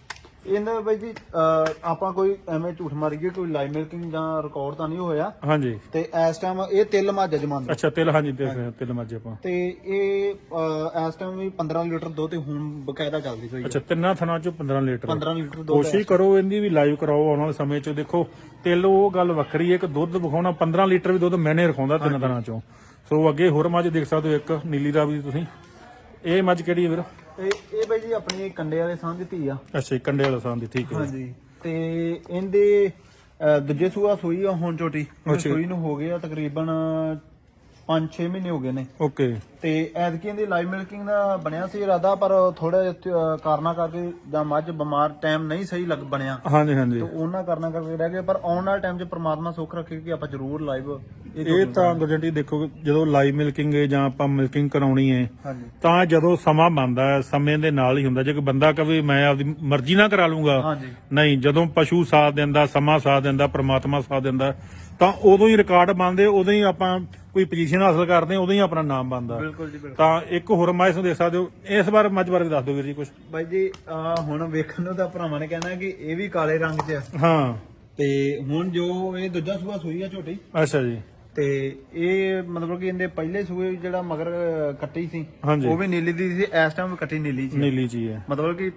ਇਹਨਾਂ ਬਾਈ ਜੀ ਅਹ, ਆਪਾਂ ਕੋਈ ਐਵੇਂ ਝੂਠ ਮਾਰੀਏ ਕੋਈ ਲਾਈਵ ਮਿਲਕਿੰਗ ਜਾਂ ਰਿਕਾਰਡ ਤਾਂ ਨਹੀਂ ਹੋਇਆ। ਹਾਂਜੀ। ਤੇ ਇਸ ਟਾਈਮ ਇਹ ਤਿਲ ਮੱਝ ਜਮਾਂਦਾ ਅੱਛਾ ਤਿਲ ਹਾਂਜੀ ਦੇਖ ਰਹੇ ਹਾਂ ਤਿਲ ਮੱਝ ਆਪਾਂ। ਤੇ ਇਹ ਅਹ, ਇਸ ਟਾਈਮ ਵੀ 15 ਲੀਟਰ ਦੁੱਧ ਤੇ ਹੁਣ ਬਕਾਇਦਾ ਚੱਲਦੀ ਪਈ ਹੈ ਅੱਛਾ ਤਿੰਨਾਂ ਥਣਾਂ ਚੋਂ 15 ਲੀਟਰ। 15 ਲੀਟਰ ਦੁੱਧ ਕੋਸ਼ਿਸ਼ ਕਰੋ ਇਹਦੀ ਵੀ ਲਾਈਵ ਕਰਾਓ ਆਉਣ ਵਾਲੇ ਸਮੇਂ 'ਚ। ਦੇਖੋ ਤਿਲ ਉਹ ਗੱਲ ਵੱਖਰੀ ਹੈ ਕਿ ਦੁੱਧ ਵਿਖਾਉਣਾ 15 ਲੀਟਰ ਵੀ ਦੁੱਧ ਮੈਨੇ ਰਖਾਉਂਦਾ ਤਿੰਨ ਦਿਨਾਂ 'ਚੋਂ। ਸੋ ਅੱਗੇ ਹੋਰ ਮੱਝ ਦੇਖ ਸਕਦੇ ਹੋ ਇੱਕ ਨੀਲੀ ਦੀ ਤੁਸੀਂ। ਇਹ ਮੱਝ ਕਿਹੜੀ ਹੈ ਵੀਰ? ਤੇ ਇਹ ਬਾਈ ਜੀ ਆਪਣੀ ਕੰਡੇ ਵਾਲੇ ਸਾਂਝ ਧੀ ਆ। ਅੱਛਾ ਜੀ, ਕੰਡੇ ਵਾਲਾ ਸਾਂ ਦੀ ਠੀਕ ਹੈ ਹਾਂਜੀ ਤੇ ਇਹਦੇ ਅਹ, ਦੂਜੇ ਸੂਆ ਸੂਈ ਆ ਹੁਣ ਛੋਟੀ ਸੂਈ ਨੂੰ ਹੋ ਗਏ ਆ ਤਕਰੀਬਨ 5-6 ਮਹੀਨੇ ਹੋ ਗਏ ਨੇ। ਓਕੇ। ਤੇ ਐਤਕੀ ਇਹਦੀ ਲਾਈਵ ਮਿਲਕਿੰਗ ਦਾ ਬਣਿਆ ਸੀ ਇਰਾਦਾ ਪਰ ਥੋੜਾ ਕਾਰਨਾ ਕਰਕੇ ਜਾਂ ਮੱਝ ਬਿਮਾਰ ਟਾਈਮ ਨਹੀਂ ਸਹੀ ਲੱਗ ਬਣਿਆ। ਹਾਂਜੀ ਹਾਂਜੀ। ਤੇ ਉਹਨਾਂ ਕਰਨਾ ਕਰਕੇ ਰਹਿ ਗਏ ਪਰ ਆਉਣ ਵਾਲੇ ਟਾਈਮ 'ਚ ਪ੍ਰਮਾਤਮਾ ਸੁੱਖ ਰੱਖੇ ਕਿ ਆਪਾਂ ਜ਼ਰੂਰ ਲਾਈਵ ਇਹ ਤਾਂ ਗਰਜੰਟੀ ਦੇਖੋ ਜਦੋਂ ਲਾਈਵ ਮਿਲਕਿੰਗ ਹੈ ਜਾਂ ਆਪਾਂ ਮਿਲਕਿੰਗ ਕਰਾਉਣੀ ਹੈ ਤਾਂ ਜਦੋਂ ਸਮਾਂ ਬਣਦਾ ਹੈ ਸਮੇਂ ਦੇ ਨਾਲ ਹੀ ਹੁੰਦਾ। ਜੇ ਕੋਈ ਬੰਦਾ ਕਵੇ ਮੈਂ ਆਪਦੀ ਮਰਜ਼ੀ ਨਾਲ ਕਰਾ ਲੂੰਗਾ। ਨਹੀਂ ਜਦੋਂ ਪਸ਼ੂ ਸਾਥ ਦਿੰਦਾ ਸਮਾਂ ਸਾਥ ਦਿੰਦਾ ਪ੍ਰਮਾਤਮਾ ਸਾਥ ਦਿੰਦਾ ਤਾਂ ਉਦੋਂ ਹੀ ਰਿਕਾਰਡ ਬਣਦੇ ਉਦੋਂ ਹੀ ਆਪਾਂ ਕੋਈ ਪੋਜੀਸ਼ਨ ਹਾਸਲ ਕਰਦੇ ਉਦੋਂ ਹੀ ਆਪਣਾ ਨਾਮ ਬਣਦਾ। ਬਿਲਕੁਲ ਜੀ ਬਿਲਕੁਲ। ਤਾਂ ਇੱਕ ਹੋਰ ਮਾਇਸ ਨੂੰ ਦੇਖ ਸਕਦੇ ਹੋ। ਇਸ ਵਾਰ ਮੱਝ ਬਾਰੇ ਦੱਸ ਦਿਓ ਵੀਰ ਜੀ ਕੁਝ ਬਾਈ ਜੀ ਹੁਣ ਵੇਖਣ ਨੂੰ ਤਾਂ ਭਰਾਵਾਂ ਨੇ ਕਹਿਣਾ ਕਿ ਇਹ ਵੀ ਕਾਲੇ ਰੰਗ 'ਚ ਆ। ਹਾਂ। ਤੇ ਹੁਣ ਜੋ ਇਹ ਦੂਜਾ ਸੂਆ ਸੂਈ ਆ ਝੋਟੀ ਅੱਛਾ ਜੀ। ਤੇ ਇਹ ਮਤਲਬ ਕਿ ਇਹਦੇ ਪਹਿਲੇ ਸੂਏ ਜਿਹੜਾ ਮਗਰ ਕੱਟੀ ਸੀ। ਉਹ ਵੀ ਨੀਲੀ ਦੀ ਸੀ ਇਸ ਟਾਈਮ ਵੀ ਕੱਟੀ ਨੀਲੀ ਸੀ ਨੀਲੀ ਜੀ ਹੈ ਮਤਲਬ ਕਿ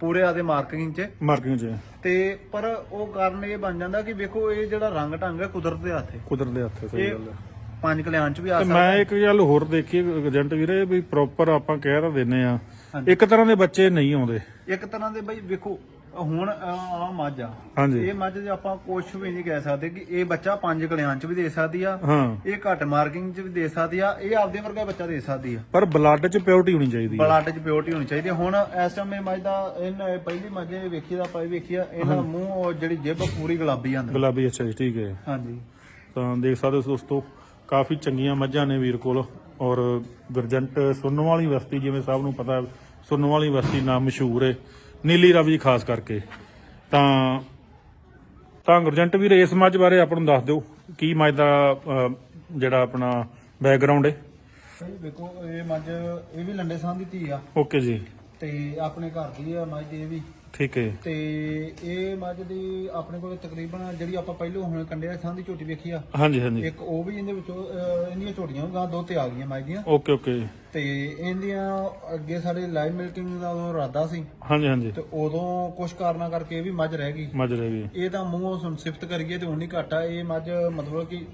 ਪੂਰੇ ਆਦੇ ਮਾਰਕਿੰਗ 'ਚ। ਮਾਰਕਿੰਗ ਚ। ਤੇ ਪਰ ਉਹ ਕਾਰਨ ਇਹ ਬਣ ਜਾਂਦਾ ਕਿ ਵੇਖੋ ਇਹ ਜਿਹੜਾ ਰੰਗ ਢੰਗ ਹੈ ਕੁਦਰਤ ਦੇ ਹੱਥ। ਹੈ ਕੁਦਰਤ ਦੇ ਹੱਥ ਹੈ, ਸਹੀ ਗੱਲ ਹੈ ਪੰਜ ਕਲਿਆਣ 'ਚ ਵੀ ਆ ਤੇ ਸਕਦਾ ਮੈਂ ਇੱਕ ਗੱਲ ਹੋਰ ਦੇਖੀ ਏਜੰਟ ਵੀਰੇ ਵੀ ਪ੍ਰੋਪਰ ਆਪਾਂ ਕਹਿ ਤਾਂ ਦਿੰਨੇ ਆ। ਹਾਂਜੀ। ਇੱਕ ਤਰ੍ਹਾਂ ਦੇ ਬੱਚੇ ਨਹੀਂ ਆਉਂਦੇ। ਇੱਕ ਤਰ੍ਹਾਂ ਦੇ ਬਈ ਵੇਖੋ ਹੁਣ ਆ ਮੱਝ ਆ। ਹਾਂਜੀ। ਇਹ ਮੱਝ ਜੇ ਆਪਾਂ ਕੁਝ ਵੀ ਨਹੀਂ ਕਹਿ ਸਕਦੇ ਕਿ ਇਹ ਬੱਚਾ ਪੰਜ ਕਲਿਆਣ 'ਚ ਵੀ ਦੇ ਸਕਦੀ ਆ ਹਾਂ। ਇਹ ਘੱਟ ਮਾਰਕਿੰਗ 'ਚ ਵੀ ਦੇ ਸਕਦੀ ਆ ਇਹ ਆਪਦੇ ਵਰਗਾ ਬੱਚਾ ਦੇ ਸਕਦੀ ਆ। ਪਰ ਬਲੱਡ ਚ ਪਿਓਰਟੀ ਹੋਣੀ ਚਾਹੀਦੀ ਹੈ ਬਲੱਡ 'ਚ ਪਿਓਰਟੀ ਹੋਣੀ ਚਾਹੀਦੀ। ਹੁਣ ਇਸ ਟਾਈਮ ਇਹ ਮੱਝ ਦਾ ਇਹਨਾਂ ਪਹਿਲੀ ਮੱਝ ਇਹ ਵੇਖੀ ਦਾ ਪਾਈ ਵੇਖੀ ਆ ਇਹਨਾਂ ਦਾ ਮੂੰਹ ਉਹ ਜਿਹੜੀ ਜਿਬ ਪੂਰੀ ਗੁਲਾਬੀ ਆਂਦਾ ਗੁਲਾਬੀ ਅੱਛਾ ਜੀ ਠੀਕ ਹੈ। ਹਾਂਜੀ। ਤਾਂ ਦੇਖ ਸਕਦੇ ਹੋ ਦੋਸਤੋ ਕਾਫੀ ਚੰਗੀਆਂ ਮੱਝਾਂ ਨੇ ਵੀਰ ਕੋਲ ਔਰ ਗਰਜੰਟ ਸੁਣਨ ਵਾਲੀ ਬਸਤੀ ਜਿਵੇਂ ਸਭ ਨੂੰ ਪਤਾ ਸੁਣਨ ਵਾਲੀ ਬਸਤੀ ਨਾਮ ਮਸ਼ਹੂਰ ਹੈ ਨੀਲੀ ਰਾਵੀ ਖਾਸ ਕਰਕੇ। ਤਾਂ ਤਾਂ ਗੁਰਜੰਟ ਵੀਰ ਇਸ ਮੱਝ ਬਾਰੇ ਆਪਾਂ ਨੂੰ ਦੱਸ ਦਿਓ ਕੀ ਮੱਝ ਦਾ ਜਿਹੜਾ ਆਪਣਾ ਬੈਕਗ੍ਰਾਉਂਡ ਹੈ ਵੇਖੋ ਇਹ ਮੱਝ ਇਹ ਵੀ ਲੰਡੇ ਸਾਹ ਦੀ ਧੀ ਆ। ਓਕੇ ਜੀ। ਤੇ ਆਪਣੇ ਘਰ ਦੀ ਆ ਮੱਝ ਇਹ ਵੀ। ਠੀਕ ਹੈ ਤੇ ਇਹ ਮੱਝ ਦੀ ਆਪਣੇ ਕੋਲ ਤਕਰੀਬਨ ਜਿਹੜੀ ਆਪਾਂ ਪਹਿਲੋਂ ਹੁਣ ਕੰਡੇ ਸਾਹ ਦੀ ਝੋਟੀ ਵੇਖੀ ਆ? ਹਾਂਜੀ ਹਾਂਜੀ। ਇੱਕ ਉਹ ਵੀ ਇਹਦੇ ਵਿੱਚੋਂ ਅਹ, ਇਹਦੀਆਂ ਝੋਟੀਆਂ ਗਾਂ ਦੋ ਤੇ ਆ ਗਈਆਂ ਮੱਝ ਦੀਆਂ। ਓਕੇ ਓਕੇ ਤੇ ਇਹਦੀਆਂ ਅੱਗੇ ਸਾਡੇ ਲਾਈਵ ਮਿਲਕਿੰਗ ਦਾ ਉਦੋਂ ਇਰਾਦਾ ਸੀ। ਹਾਂਜੀ ਹਾਂਜੀ। ਤੇ ਉਦੋਂ ਕੁਝ ਕਾਰਨਾਂ ਕਰਕੇ ਇਹ ਵੀ ਮੱਝ ਰਹਿ ਗਈ। ਮੱਝ ਰਹਿ ਗਈ। ਇਹ ਤਾਂ ਮੂੰਹੋਂ ਸੁਣ ਸਿਫਤ ਕਰੀਏ ਤੇ ਉਨੀ ਘੱਟ। ਇਹ ਮੱਝ ਮਤਲਬ ਕਿ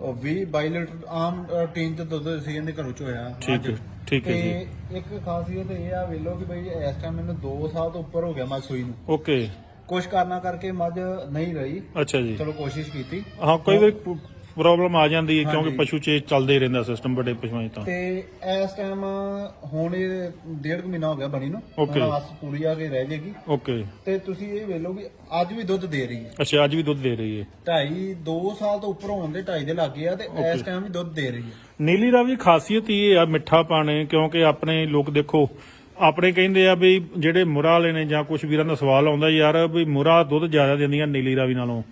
20 22 ਲੀਟਰ ਆਮ ਟੀਨ ਤੇ ਦੁੱਧ ਸੀ ਇਹਦੇ ਘਰੋਂ ਚ ਹੋਇਆ ਠੀਕ ਹੈ ਠੀਕ ਹੈ ਜੀ। ਤੇ ਇੱਕ ਖਾਸੀਅਤ ਇਹ ਆ ਵੇਲੋ ਕਿ ਬਈ ਇਸ ਟਾਈਮ ਮੈਨੂੰ 2 ਸਾਲ ਤੋਂ ਉੱਪਰ ਹੋ ਗਿਆ ਮੱਝ ਸੂਈ ਨੂੰ। ਓਕੇ। ਕੁਝ ਕਾਰਨਾਂ ਕਰਕੇ ਮੱਝ ਨਹੀਂ ਰਹੀ। ਅੱਛਾ ਜੀ। ਚਲੋ ਕੋਸ਼ਿਸ਼ ਕੀਤੀ। ਹਾਂ ਕਈ ਵਾਰ ਪ੍ਰੋਬਲਮ ਆ ਜਾਂਦੀ ਹੈ ਕਿਉਂਕਿ ਹਾਂਜੀ। ਪਸ਼ੂ ਚ ਚੱਲਦੇ ਹੀ ਰਹਿੰਦਾ ਸਿਸਟਮ ਵੱਡੇ ਪਸ਼ੂਆਂ 'ਚ ਤਾਂ। ਤੇ ਇਸ ਟਾਈਮ ਹੁਣ ਇਹ ਡੇਢ ਕੁ ਮਹੀਨਾ ਹੋ ਗਿਆ ਬਣੀ ਨੂੰ। Okay. ਹੁਣ ਆਸ ਪੂਰੀ ਆ ਕੇ ਰਹਿ ਜਾਏਗੀ ਓਕੇ ਤੇ ਤੁਸੀਂ ਇਹ ਵੇਲੋ ਕਿ ਅੱਜ ਵੀ ਦੁੱਧ ਦੇ ਰਹੀ ਹੈ। ਅੱਛਾ ਅੱਜ ਵੀ ਦੁੱਧ ਦੇ ਰਹੀ ਹੈ। ਢਾਈ 2 ਸਾਲ ਤੋਂ ਉੱਪਰ ਹੋਣ ਦੇ ਢਾਈ ਦੇ ਲੱਗੇ ਆ ਤੇ ਇਸ ਟਾਈਮ ਵੀ ਦੁੱਧ ਦੇ ਰਹੀ ਹੈ। ਨੀਲੀ ਰਾਵੀ ਖਾਸੀਅਤ ਹੀ ਇਹ ਆ ਮਿੱਠਾ ਪਾਣੇ ਕਿਉਂਕਿ ਆਪਣੇ ਲੋਕ ਦੇਖੋ ਆਪਣੇ ਕਹਿੰਦੇ ਆ ਵੀ ਜਿਹੜੇ ਮੁਰਾ ਵਾਲੇ ਨੇ ਜਾਂ ਕੁਝ ਵੀਰਾਂ ਦਾ ਸਵਾਲ ਆਉਂਦਾ ਯਾਰ ਵੀ ਮੁਰਾ ਦੁੱਧ ਜ਼ਿਆਦਾ ਦਿੰਦੀਆਂ ਨੀਲੀ ਰਾਵੀ ਨਾਲੋਂ।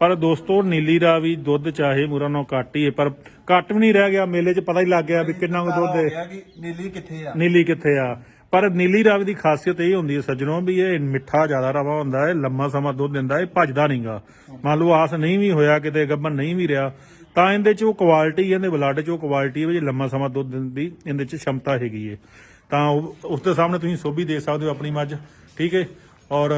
ਪਰ ਦੋਸਤੋ ਨੀਲੀ ਰਾਵੀ ਦੁੱਧ ਚਾਹੇ ਮੁਰਾ ਨਾਲੋਂ ਘੱਟ ਹੀ ਹੈ ਪਰ ਘੱਟ ਵੀ ਨਹੀਂ ਰਹਿ ਗਿਆ ਮੇਲੇ 'ਚ ਪਤਾ ਹੀ ਲੱਗ ਗਿਆ ਵੀ ਕਿੰਨਾ ਕੁ ਦੁੱਧ ਹੋ ਹੈ ਕਿ ਨੀਲੀ ਕਿੱਥੇ ਆ। ਨੀਲੀ ਕਿੱਥੇ ਆ। ਪਰ ਨੀਲੀ ਰਾਵੀ ਦੀ ਖਾਸੀਅਤ ਇਹ ਹੁੰਦੀ ਹੈ ਸੱਜਣੋ ਵੀ ਇਹ ਮਿੱਠਾ ਜ਼ਿਆਦਾ ਰਵਾ ਹੁੰਦਾ ਹੈ ਲੰਮਾ ਸਮਾਂ ਦੁੱਧ ਦਿੰਦਾ ਇਹ ਭੱਜਦਾ ਨਹੀਂਗਾ। ਮੰਨ ਲਓ ਆਸ ਨਹੀਂ ਵੀ ਹੋਇਆ ਕਿਤੇ ਗੱਭਣ ਨਹੀਂ ਵੀ ਰਿਹਾ ਤਾਂ ਇਹਦੇ ਚ ਉਹ ਕੁਆਲਿਟੀ ਇਹਦੇ ਬਲੱਡ ਚ ਉਹ ਕੁਆਲਿਟੀ ਹੈ ਵੀ ਜੇ ਲੰਮਾ ਸਮਾਂ ਦੁੱਧ ਦਿੰਦੀ ਦੀ ਇਹਦੇ ਚ ਸ਼ਮਤਾ ਹੈਗੀ ਹੈ ਤਾਂ ਉਹ- ਉਸ ਦੇ ਸਾਹਮਣੇ ਤੁਸੀਂ ਸੋਭੀ ਦੇ ਸਕਦੇ ਹੋ ਆਪਣੀ ਮੱਝ ਠੀਕ ਹੈ ਔਰ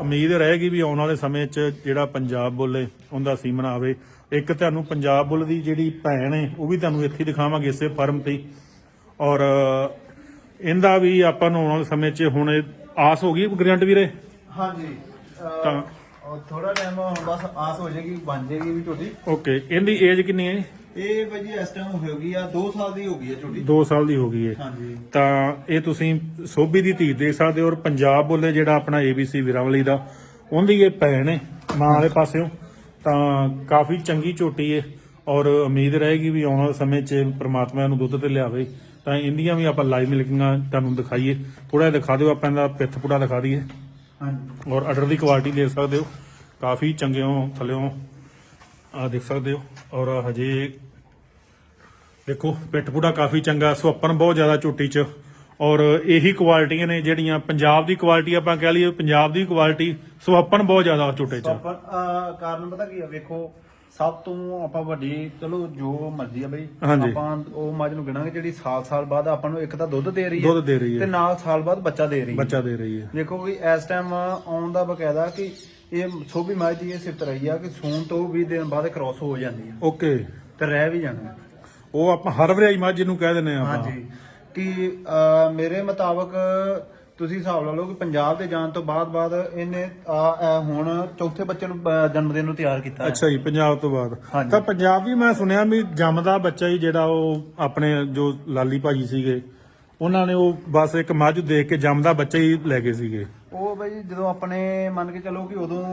ਉਮੀਦ ਰਹੇਗੀ ਵੀ ਆਉਣ ਵਾਲੇ ਸਮੇਂ 'ਚ ਜਿਹੜਾ ਪੰਜਾਬ ਬੁੱਲ ਉਹਦਾ ਸੀਮਨ ਆਵੇ। ਇੱਕ ਤੁਹਾਨੂੰ ਪੰਜਾਬ ਬੁੱਲ ਦੀ ਜਿਹੜੀ ਭੈਣ ਹੈ ਉਹ ਵੀ ਤੁਹਾਨੂੰ ਇੱਥੇ ਦਿਖਾਵਾਂਗੇ ਇਸੇ ਫਾਰਮ ਤੇ। ਔਰ ਇਹਦਾ ਵੀ ਆਪਾਂ ਨੂੰ ਆਉਣ ਵਾਲੇ ਸਮੇਂ 'ਚ ਹੁਣ ਆਸ ਹੋ ਗਈ ਗਰੰਟ ਵੀਰੇ? ਹਾਂਜੀ। ਤਾਂ- ਥੋੜਾ ਟਾਈਮ ਹੁਣ ਬਸ ਆਸ ਹੋ ਜਾਏਗੀ ਬਣ ਜਾਏਗੀ ਵੀ ਝੋਟੀ ਓਕੇ ਇਹਦੀ ਏਜ ਕਿੰਨੀ ਹੈ? ਇਹ ਭਾਈ ਜੀ ਇਸ ਟਾਈਮ ਹੋ ਗਈ ਆ 2 ਸਾਲ ਦੀ ਹੋ ਗਈ ਆ ਝੋਟੀ 2 ਸਾਲ ਦੀ ਹੋ ਗਈ ਹੈ ਹਾਂਜੀ। ਤਾਂ ਇਹ ਤੁਸੀਂ ਸੋਭੀ ਦੀ ਧੀ ਦੇਖ ਸਕਦੇ ਹੋ ਔਰ ਪੰਜਾਬ ਬੋਲੇ ਜਿਹੜਾ ਆਪਣਾ ABC ਵਿਰਾਵਲੀ ਦਾ ਉਹਦੀ ਇਹ ਭੈਣ ਹੈ ਮਾਂ ਵਾਲੇ ਪਾਸਿਓਂ। ਤਾਂ ਕਾਫੀ ਚੰਗੀ ਝੋਟੀ ਹੈ ਔਰ ਉਮੀਦ ਰਹੇਗੀ ਵੀ ਆਉਣ ਵਾਲੇ ਸਮੇਂ 'ਚ ਪ੍ਰਮਾਤਮਾ ਇਹਨੂੰ ਦੁੱਧ ਤੇ ਲਿਆਵੇ। ਤਾਂ ਇੰਦੀਆਂ ਵੀ ਆਪਾਂ ਲਾਈਵ ਮਿਲਕਿੰਗਾਂ ਤੁਹਾਨੂੰ ਦਿਖਾਈਏ। ਥੋੜਾ ਜਿਹਾ ਦਿਖਾ ਦਿਓ ਆਪਾਂ ਇਹਦਾ ਪਿੱਥ ਪੁੜਾ ਦਿਖਾ ਦਈਏ। ਹਾਂਜੀ। ਔਰ ਆਰਡਰ ਦੀ ਕੁਆਲਿਟੀ ਦੇਖ ਸਕਦੇ ਹੋ। ਕਾਫੀ ਚੰਗਿਓ ਥੱਲਿਓਂ ਆ ਦੇਖ ਸਕਦੇ ਹੋ। ਔਰ ਹਜੇ ਦੇਖੋ ਪਿੱਠ ਪੂੜਾ ਕਾਫੀ ਚੰਗਾ ਸੁਹੱਪਣ ਬਹੁਤ ਜ਼ਿਆਦਾ ਝੋਟੀ ਚ। ਔਰ ਇਹੀ ਕੁਆਲਿਟੀਆਂ ਨੇ ਜਿਹੜੀਆਂ ਪੰਜਾਬ ਦੀ ਕੁਆਲਿਟੀ ਆਪਾਂ ਕਹਿ ਲਈਏ ਪੰਜਾਬ ਦੀ ਕੁਆਲਿਟੀ ਸੁਹੱਪਣ ਬਹੁਤ ਜ਼ਿਆਦਾ ਝੋਟੇ ਚ। ਆਪਾਂ ਅਹ, ਕਾਰਨ ਪਤਾ ਕੀ ਆ ਵੇਖੋ ਸਭ ਤੋਂ ਆਪਾਂ ਵੱਡੀ ਚਲੋ ਜੋ ਮਰਜ਼ੀ ਆ ਬਈ ਹਾਂਜੀ। ਆਪਾਂ ਉਹ ਮੱਝ ਨੂੰ ਗਿਣਾਂਗੇ ਜਿਹੜੀ ਸਾਲ ਸਾਲ ਬਾਅਦ ਆਪਾਂ ਨੂੰ ਇੱਕ ਤਾਂ ਦੁੱਧ ਦੇ ਰਹੀ ਹੈ ਦੁੱਧ ਦੇ ਰਹੀ ਤੇ ਹੈ ਨਾਲ ਸਾਲ ਬਾਅਦ ਬੱਚਾ ਦੇ ਰਹੀ ਹੈ। ਬੱਚਾ ਦੇ ਰਹੀ ਹੈ। ਦੇਖੋ ਵੀ ਇਸ ਟਾਈਮ ਆਉਣ ਦਾ ਬਕਾਇਦਾ ਕਿ ਇਹ ਸੋਭੀ ਮੱਝ ਦੀ ਇਹ ਸਿਫਤ ਰਹੀ ਆ ਕਿ ਸੂਣ ਤੋਂ 20 ਦਿਨ ਬਾਅਦ ਕ੍ਰਾਸ ਹੋ ਜਾਂਦੀ ਆ। ਓਕੇ। ਤੇ ਰਹਿ ਵੀ ਜਾਣਾ। ਉਹ ਆਪਾਂ ਹਰ ਵਰਿਆਈ ਮੱਝ ਨੂੰ ਕਹਿ ਦਿੰਦੇ ਆ ਆਪਾਂ। ਹਾਂਜੀ। ਕਿ ਅਹ, ਮੇਰੇ ਮੁਤਾਬਕ ਤੁਸੀਂ ਹਿਸਾਬ ਲਾ ਲਓ ਕਿ ਪੰਜਾਬ ਦੇ ਜਾਣ ਤੋਂ ਬਾਅਦ ਬਾਅਦ ਇਹਨੇ ਆ, ਇਹ ਹੁਣ ਚੌਥੇ ਬੱਚੇ ਨੂੰ ਅਹ, ਜਨਮ ਦਿਨ ਨੂੰ ਤਿਆਰ ਕੀਤਾ ਹੈ। ਅੱਛਾ ਜੀ ਪੰਜਾਬ ਤੋਂ ਬਾਅਦ। ਹਾਂਜੀ। ਤਾਂ ਪੰਜਾਬ ਵੀ ਮੈਂ ਸੁਣਿਆ ਵੀ ਜੰਮਦਾ ਬੱਚਾ ਹੀ ਜਿਹੜਾ ਉਹ ਆਪਣੇ ਜੋ ਲਾਲੀ ਭਾਜੀ ਸੀਗੇ ਉਹਨਾਂ ਨੇ ਉਹ ਬਸ ਇੱਕ ਮੱਝ ਦੇਖ ਕੇ ਜੰਮਦਾ ਬੱਚਾ ਹੀ ਲੈ ਗਏ ਸੀਗੇ। ਉਹ ਬਈ ਜਦੋਂ ਆਪਣੇ ਮੰਨ ਕੇ ਚੱਲੋ ਕਿ ਉਦੋਂ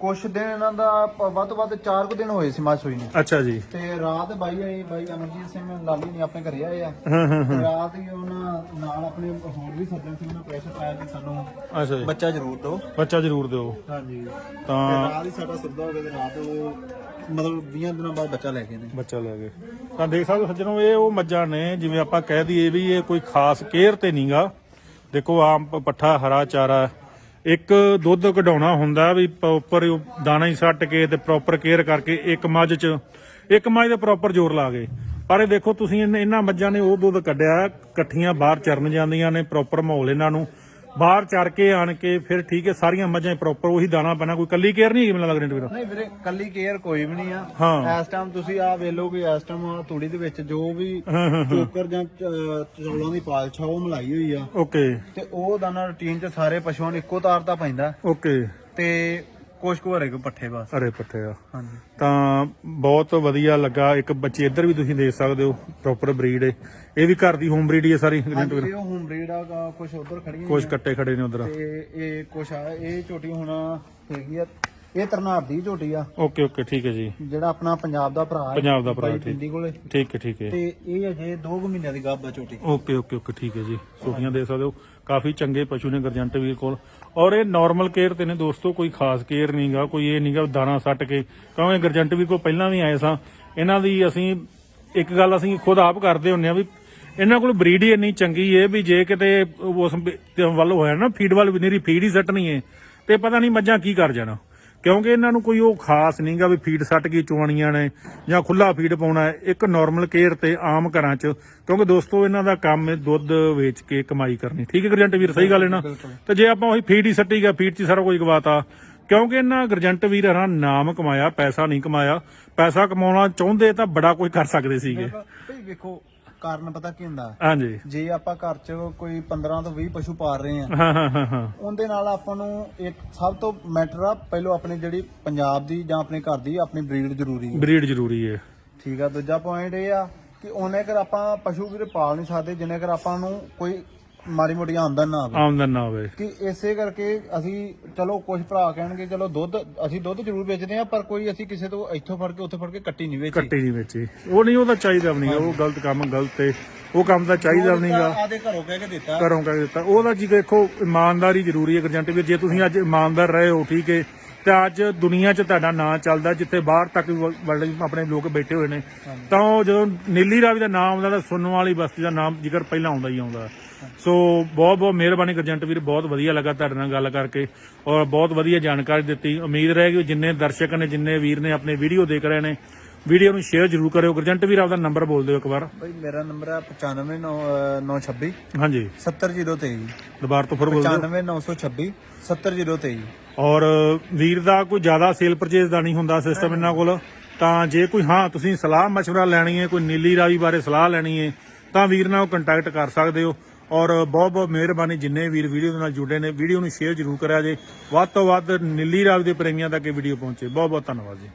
ਕੁਛ ਦਿਨ ਇਹਨਾਂ ਦਾ ਪ- ਵੱਧ ਤੋਂ ਵੱਧ 4 ਕੁ ਦਿਨ ਹੋਏ ਸੀ ਮੱਝ ਸੂਈ ਨੂੰ। ਅੱਛਾ ਜੀ। ਤੇ ਰਾਤ ਬਾਈ ਆਈ ਬਾਈ ਅਮਰਜੀਤ ਸਿੰਘ ਲਾਲੀ ਨੇ ਆਪਣੇ ਘਰੇ ਆਏ ਆ। ਹਾਂ ਹਾਂ ਤੇ ਰਾਤ ਹੀ ਉਹਨਾਂ ਨਾਲ ਆਪਣੇ ਹੋਰ ਵੀ ਸੱਜਣ ਸੀ ਉਹਨਾਂ ਪ੍ਰੈਸ਼ਰ ਪਾਇਆ ਕਿ ਸਾਨੂੰ ਅੱਛਾ ਜੀ। ਬੱਚਾ ਜ਼ਰੂਰ ਦਿਓ। ਬੱਚਾ ਜ਼ਰੂਰ ਦਿਓ। ਹਾਂਜੀ। ਤਾਂ ਰਾਤ ਹੀ ਸਾਡਾ ਸੌਦਾ ਹੋ ਗਿਆ ਤੇ ਰਾਤ ਉਹ ਮਤਲਬ 20 ਦਿਨਾਂ ਬਾਅਦ ਬੱਚਾ ਲੈ ਗਏ ਨੇ ਬੱਚਾ ਲੈ ਗਏ ਤਾਂ ਦੇਖ ਸਕਦੇ ਹੋ ਸੱਜਣੋ ਇਹ ਉਹ ਮੱਝਾਂ ਨੇ ਜਿਵੇਂ ਆਪਾਂ ਕਹਿ ਦਈਏ ਵੀ ਇਹ ਕੋਈ ਖਾਸ ਕੇਅਰ ਤੇ ਨਹੀਂਗਾ ਦੇਖੋ ਆਮ ਪ- ਪੱਠਾ ਹਰਾ ਚਾਰਾ ਇੱਕ ਦੁੱਧ ਕਢਾਉਣਾ ਹੁੰਦਾ ਵੀ ਪ੍ਰੋਪਰ ਦਾਣਾ ਹੀ ਸੱਟ ਕੇ ਤੇ ਪ੍ਰੋਪਰ ਕੇਅਰ ਕਰਕੇ ਇੱਕ ਮੱਝ 'ਚ, ਇੱਕ ਮੱਝ ਦੇ ਪ੍ਰੋਪਰ ਜ਼ੋਰ ਲਾ ਗਏ ਪਰ ਇਹ ਦੇਖੋ ਤੁਸੀਂ ਇਨ- ਇਹਨਾਂ ਮੱਝਾਂ ਨੇ ਉਹ ਦੁੱਧ ਕੱਢਿਆ, ਇਕੱਠੀਆਂ ਬਾਹਰ ਚਰਨ ਜਾਂਦੀਆਂ ਨੇ ਪ੍ਰੋਪਰ ਮਾਹੌਲ ਇਹਨਾਂ ਨੂੰ। ਬਾਹਰ ਚਰ ਕੇ ਆਣ ਕੇ ਫਿਰ ਠੀਕ ਹੈ ਸਾਰੀਆਂ ਮੱਝਾਂ ਪ੍ਰੋਪਰ ਉਹੀ ਦਾਣਾ ਪੈਣਾ ਕੋਈ ਕੱਲੀ ਕੇਅਰ ਨਹੀਂ ਹੈਗੀ ਮੈਨੂੰ ਲੱਗ ਰਿਹਾ ਵੀਰ? ਨਹੀਂ ਵੀਰੇ ਕੱਲੀ ਕੇਅਰ ਕੋਈ ਵੀ ਨਹੀਂ ਆ। ਹਾਂ। ਇਸ ਟਾਈਮ ਤੁਸੀਂ ਆ ਵੇਖ ਲਓ ਕਿ ਇਸ ਟਾਈਮ ਤੂੜੀ ਦੇ ਵਿੱਚ ਜੋ ਵੀ ਚੋਕਰ ਜਾਂ ਚ- ਚੌਲਾਂ ਦੀ ਪਾਲਛਾ ਉਹ ਮਲਾਈ ਹੋਈ ਆ। ਓਕੇ ਤੇ ਉਹ ਦਾਣਾ ਰੂਟੀਨ ਚ ਸਾਰੇ ਪਸ਼ੂਆਂ ਨੂੰ ਇੱਕੋ ਤਾਰ ਤਾਂ ਪੈਂਦਾ। ਓਕੇ ਤੇ ਕੁਛ ਕੁ ਹਰੇ ਕੋ ਪੱਠੇ ਬਸ। ਅਰੇ ਪੱਠੇ ਆ। ਹਾਂਜੀ। ਤਾਂ ਬਹੁਤ ਵਧੀਆ ਲੱਗਾ। ਇੱਕ ਬੱਚੇ ਇੱਧਰ ਵੀ ਤੁਸੀਂ ਦੇਖ ਸਕਦੇ ਹੋ ਪ੍ਰੋਪਰ ਬਰੀਡ ਹੈ ਇਹ ਵੀ ਘਰ ਦੀ ਹੋਮ ਬਰੀਡ ਹੀ ਹੈ ਸਾਰੀ। ਹਾਂਜੀ ਇਹ ਹੋਮ ਬਰੀਡ ਆ ਕੁਛ ਉਧਰ ਖੜੀਆਂ ਕੁਝ ਕੱਟੇ ਖੜੇ ਨੇ ਉਧਰ। ਤੇ ਇਹ ਕੁਛ ਆ ਇਹ ਝੋਟੀ ਹੁਣ ਹੈਗੀ ਆ ਇਹ ਤਰਨਾਰ ਦੀ ਝੋਟੀ ਆ। ਓਕੇ ਓਕੇ ਠੀਕ ਹੈ ਜੀ। ਜਿਹੜਾ ਆਪਣਾ ਪੰਜਾਬ ਦਾ ਭਰਾ ਹੈ ਪੰਜਾਬ ਦਾ ਭਰਾ, ਠੀਕ। ਪਿੰਡੀ ਕੋਲੇ। ਠੀਕ ਹੈ ਠੀਕ ਹੈ। ਤੇ ਇਹ ਅਜੇ 2 ਮਹੀਨਿਆਂ ਦੀ ਗੱਭ ਆ ਝੋਟੀ। ਓਕੇ ਓਕੇ ਓਕੇ ਠੀਕ ਹੈ ਜੀ। ਸੋਟੀਆਂ ਦੇ ਸਕਦੇ ਹੋ। ਕਾਫੀ ਚੰਗੇ ਪਸ਼ੂ ਨੇ ਗਰਜੰਟ ਵੀਰ ਕੋਲ। ਔਰ ਇਹ ਨਾਰਮਲ ਕੇਅਰ ਤੇ ਨੇ ਦੋਸਤੋ ਕੋਈ ਖਾਸ ਕੇਅਰ ਨਹੀਂਗਾ ਕੋਈ ਇਹ ਨਹੀਂਗਾ ਦਾਣਾ ਸੱਟ ਕੇ। ਕਿਉਂਕਿ ਗਰਜੰਟ ਵੀਰ ਕੋਲ ਪਹਿਲਾਂ ਵੀ ਆਏ ਸਾਂ। ਇਹਨਾਂ ਦੀ ਅਸੀਂ ਇੱਕ ਗੱਲ ਅਸੀਂ ਖੁਦ ਆਪ ਕਰਦੇ ਹੁੰਨੇ ਆ ਵੀ ਇਹਨਾਂ ਕੋਲ ਬਰੀਡ ਹੀ ਇੰਨੀ ਚੰਗੀ ਏ ਵੀ ਜੇ ਕਿਤੇ ਉਸ ਤੇ ਵੱਲ ਹੋਇਆ ਨਾ ਫੀਡ ਵੱਲ ਵੀ ਨੇਰੀ ਫੀਡ ਹੀ ਸੱਟਣੀ ਏ। ਤੇ ਪਤਾ ਨਹੀਂ ਮੱਝਾਂ ਕੀ ਕਰ ਜਾਣਾ। ਕਿਉਂਕਿ ਇਹਨਾਂ ਨੂੰ ਕੋਈ ਉਹ ਖਾਸ ਨਹੀਂਗਾ ਵੀ ਫੀਡ ਸੱਟ ਗਈ ਚੁਆਣੀਆਂ ਨੇ ਜਾਂ ਖੁੱਲਾ ਫੀਡ ਪਾਉਣਾ ਹੈ। ਇੱਕ ਨਾਰਮਲ ਕੇਅਰ ਤੇ ਆਮ ਘਰਾਂ 'ਚ ਕਿਉਂਕਿ ਦੋਸਤੋ ਇਹਨਾਂ ਦਾ ਕੰਮ ਹੈ ਦੁੱਧ ਵੇਚ ਕੇ ਕਮਾਈ ਕਰਨੀ। ਠੀਕ ਹੈ ਗਰਜੰਟ ਵੀਰ? ਸਹੀ ਗੱਲ ਹੈ ਨਾ? ਤੇ ਜੇ ਆਪਾਂ ਉਹੀ ਫੀਡ ਹੀ ਸੱਟੀ ਗਿਆ ਫੀਡ 'ਚ ਸਾਰਾ ਕੁਝ ਗਵਾਤਾ ਕਿਉਂਕਿ ਇਹਨਾਂ ਗਰਜੰਟ ਵੀਰ ਹਰਾਂ ਨਾਮ ਕਮਾਇਆ ਪੈਸਾ ਨਹੀਂ ਕਮਾਇਆ। ਪੈਸਾ ਕਮਾਉਣਾ ਚਾਹੁੰਦੇ ਤਾਂ ਬੜਾ ਕੁਝ ਕਰ ਸਕਦੇ ਸੀਗੇ। ਭਈ ਵੇਖੋ ਕਾਰਨ ਪਤਾ ਕੀ ਹੁੰਦਾ? ਹਾਂਜੀ। ਜੇ ਆਪਾਂ ਘਰ 'ਚ ਕੋਈ 15 ਤੋਂ 20 ਪਸ਼ੂ ਪਾਲ ਰਹੇ ਆ ਹਾਂ ਹਾਂ ਹਾਂ ਹਾਂ। ਉਹਦੇ ਨਾਲ ਆਪਾਂ ਨੂੰ ਇੱਕ ਸਭ ਤੋਂ ਮੈਟਰ ਆ ਪਹਿਲਾਂ ਆਪਣੀ ਜਿਹੜੀ ਪੰਜਾਬ ਦੀ ਜਾਂ ਆਪਣੇ ਘਰ ਦੀ ਆਪਣੀ ਬਰੀਡ ਜ਼ਰੂਰੀ ਹੈ। ਬਰੀਡ ਜ਼ਰੂਰੀ ਹੈ। ਠੀਕ ਆ ਦੂਜਾ ਪੁਆਇੰਟ ਇਹ ਆ ਕਿ ਉਹਨੇ ਕਰ ਆਪਾਂ ਪਸ਼ੂ ਵੀਰੇ ਪਾਲ ਨਹੀਂ ਸਕਦੇ ਜਿੰਨੇ ਕਰ ਆਪਾਂ ਨੂੰ ਕੋਈ ਮਾੜੀ ਮੋਟੀ ਆਮਦਨ ਨਾ ਆਵੇ ਆਮਦਨ ਨਾ ਹੋਵੇ। ਕਿ ਇਸੇ ਕਰਕੇ ਅਸੀਂ ਚਲੋ ਕੁਝ ਭਰਾ ਕਹਿਣਗੇ ਚਲੋ ਦੁੱਧ ਅਸੀਂ ਦੁੱਧ ਜ਼ਰੂਰ ਵੇਚਦੇ ਆ ਪਰ ਕੋਈ ਅਸੀਂ ਕਿਸੇ ਤੋਂ ਇੱਥੋਂ ਫੜ ਕੇ ਉੱਥੋਂ ਫੜ ਕੇ ਕੱਟੀ ਨਹੀਂ ਵੇਚੀ। ਕੱਟੀ ਨਹੀਂ ਵਿੱਚ। ਉਹ ਨਹੀਂ ਉਹਦਾ ਚਾਹੀਦਾ ਵੀ ਨਹੀਂ। ਉਹ ਗਲਤ ਕੰਮ ਗਲਤ ਹੈ ਉਹ ਕੰਮ ਤਾਂ ਚਾਹੀਦਾ ਵੀ ਨਹੀਂਗਾ। ਆਦੇ ਘਰੋਂ ਕਹਿ ਕੇ ਦਿੱਤਾ। ਘਰੋਂ ਕਹਿ ਦਿੱਤਾ। ਉਹਦਾ ਜੀ ਦੇਖੋ ਇਮਾਨਦਾਰੀ ਜ਼ਰੂਰੀ ਹੈ ਗਰਜੰਟ ਵੀ ਜੇ ਤੁਸੀਂ ਅੱਜ ਇਮਾਨਦਾਰ ਰਹੇ ਹੋ ਠੀਕ ਹੈ ਤੇ ਅੱਜ ਦੁਨੀਆ 'ਚ ਤੁਹਾਡਾ ਨਾਂ ਚੱਲਦਾ ਜਿੱਥੇ ਬਾਹਰ ਤੱਕ ਵਰਲਡ ਆਪਣੇ ਲੋਕ ਬੈਠੇ ਹੋਏ ਨੇ ਤਾਂ ਉਹ ਜਦੋਂ ਨੀਲੀ ਰਾਵੀ ਦਾ ਨਾਮ ਆਉਂਦਾ ਤਾਂ ਸੁਣਨ ਵਾਲੀ ਬਸਤੀ ਦਾ ਨਾਮ ਜ਼ਿਕਰ ਪਹਿਲਾਂ ਆਉਂਦਾ ਹੀ ਆਉਂਦਾ। ਸੋ ਬਹੁਤ ਬਹੁਤ ਮਿਹਰਬਾਨੀ ਗਰਜੰਟ ਵੀਰ ਬਹੁਤ ਵਧੀਆ ਲੱਗਾ ਤੁਹਾਡੇ ਨਾਲ ਗੱਲ ਕਰਕੇ ਔਰ ਬਹੁਤ ਵਧੀਆ ਜਾਣਕਾਰੀ ਦਿੱਤੀ ਉਮੀਦ ਰਹੇ ਕਿ ਜਿੰਨੇ ਦਰਸ਼ਕ ਨੇ ਜਿੰਨੇ ਵੀਰ ਨੇ ਆਪਣੇ ਵੀਡੀਓ ਦੇਖ ਰਹੇ ਨੇ ਵੀਡੀਓ ਨੂੰ ਸ਼ੇਅਰ ਜ਼ਰੂਰ ਕਰਿਓ ਗੁਰਜੰਟ ਵੀਰ ਆਪਦਾ ਨੰਬਰ ਬੋਲ ਦਿਓ ਇੱਕ ਵਾਰ ਬਈ ਮੇਰਾ ਨੰਬਰ ਹੈ 95926 ਹਾਂਜੀ 70023 ਦੁਬਾਰਾ ਤੋਂ ਫਿਰ ਬੋਲ ਦਿਓ 95926 70023 ਔਰ ਵੀਰ ਦਾ ਕੋਈ ਜ਼ਿਆਦਾ ਸੇਲ ਪਰਚੇਸ ਦਾ ਨਹੀਂ ਹੁੰਦਾ ਸਿਸਟਮ ਇਹਨਾਂ ਕੋਲ ਤਾਂ ਜੇ ਕੋਈ ਹਾਂ ਤੁਸੀਂ ਸਲਾਹ مشورہ ਲੈਣੀ ਹੈ ਕੋਈ ਨੀਲੀ ਰਾਵੀ ਬਾਰੇ ਸਲਾਹ ਲੈਣੀ ਹੈ ਤਾਂ ਵੀਰ ਨਾਲ ਕੰਟੈਕਟ ਕਰ ਸਕਦੇ ਹੋ ਔਰ ਬਹੁਤ ਬਹੁਤ ਮਿਹਰਬਾਨੀ ਜਿੰਨੇ ਵੀਰ ਵੀਡੀਓ ਦੇ ਨਾਲ ਜੁੜੇ ਨੇ। ਵੀਡੀਓ ਨੂੰ ਸ਼ੇਅਰ ਜ਼ਰੂਰ ਕਰਿਆ ਜੇ। ਵੱਧ ਤੋਂ ਵੱਧ ਨੀਲੀ ਰਾਵ ਦੇ ਪ੍ਰੇਮੀਆਂ ਤੱਕ ਇਹ ਵੀਡੀਓ ਪਹੁੰਚੇ। ਬਹੁਤ ਬਹੁਤ ਧੰਨਵਾਦ ਜੀ।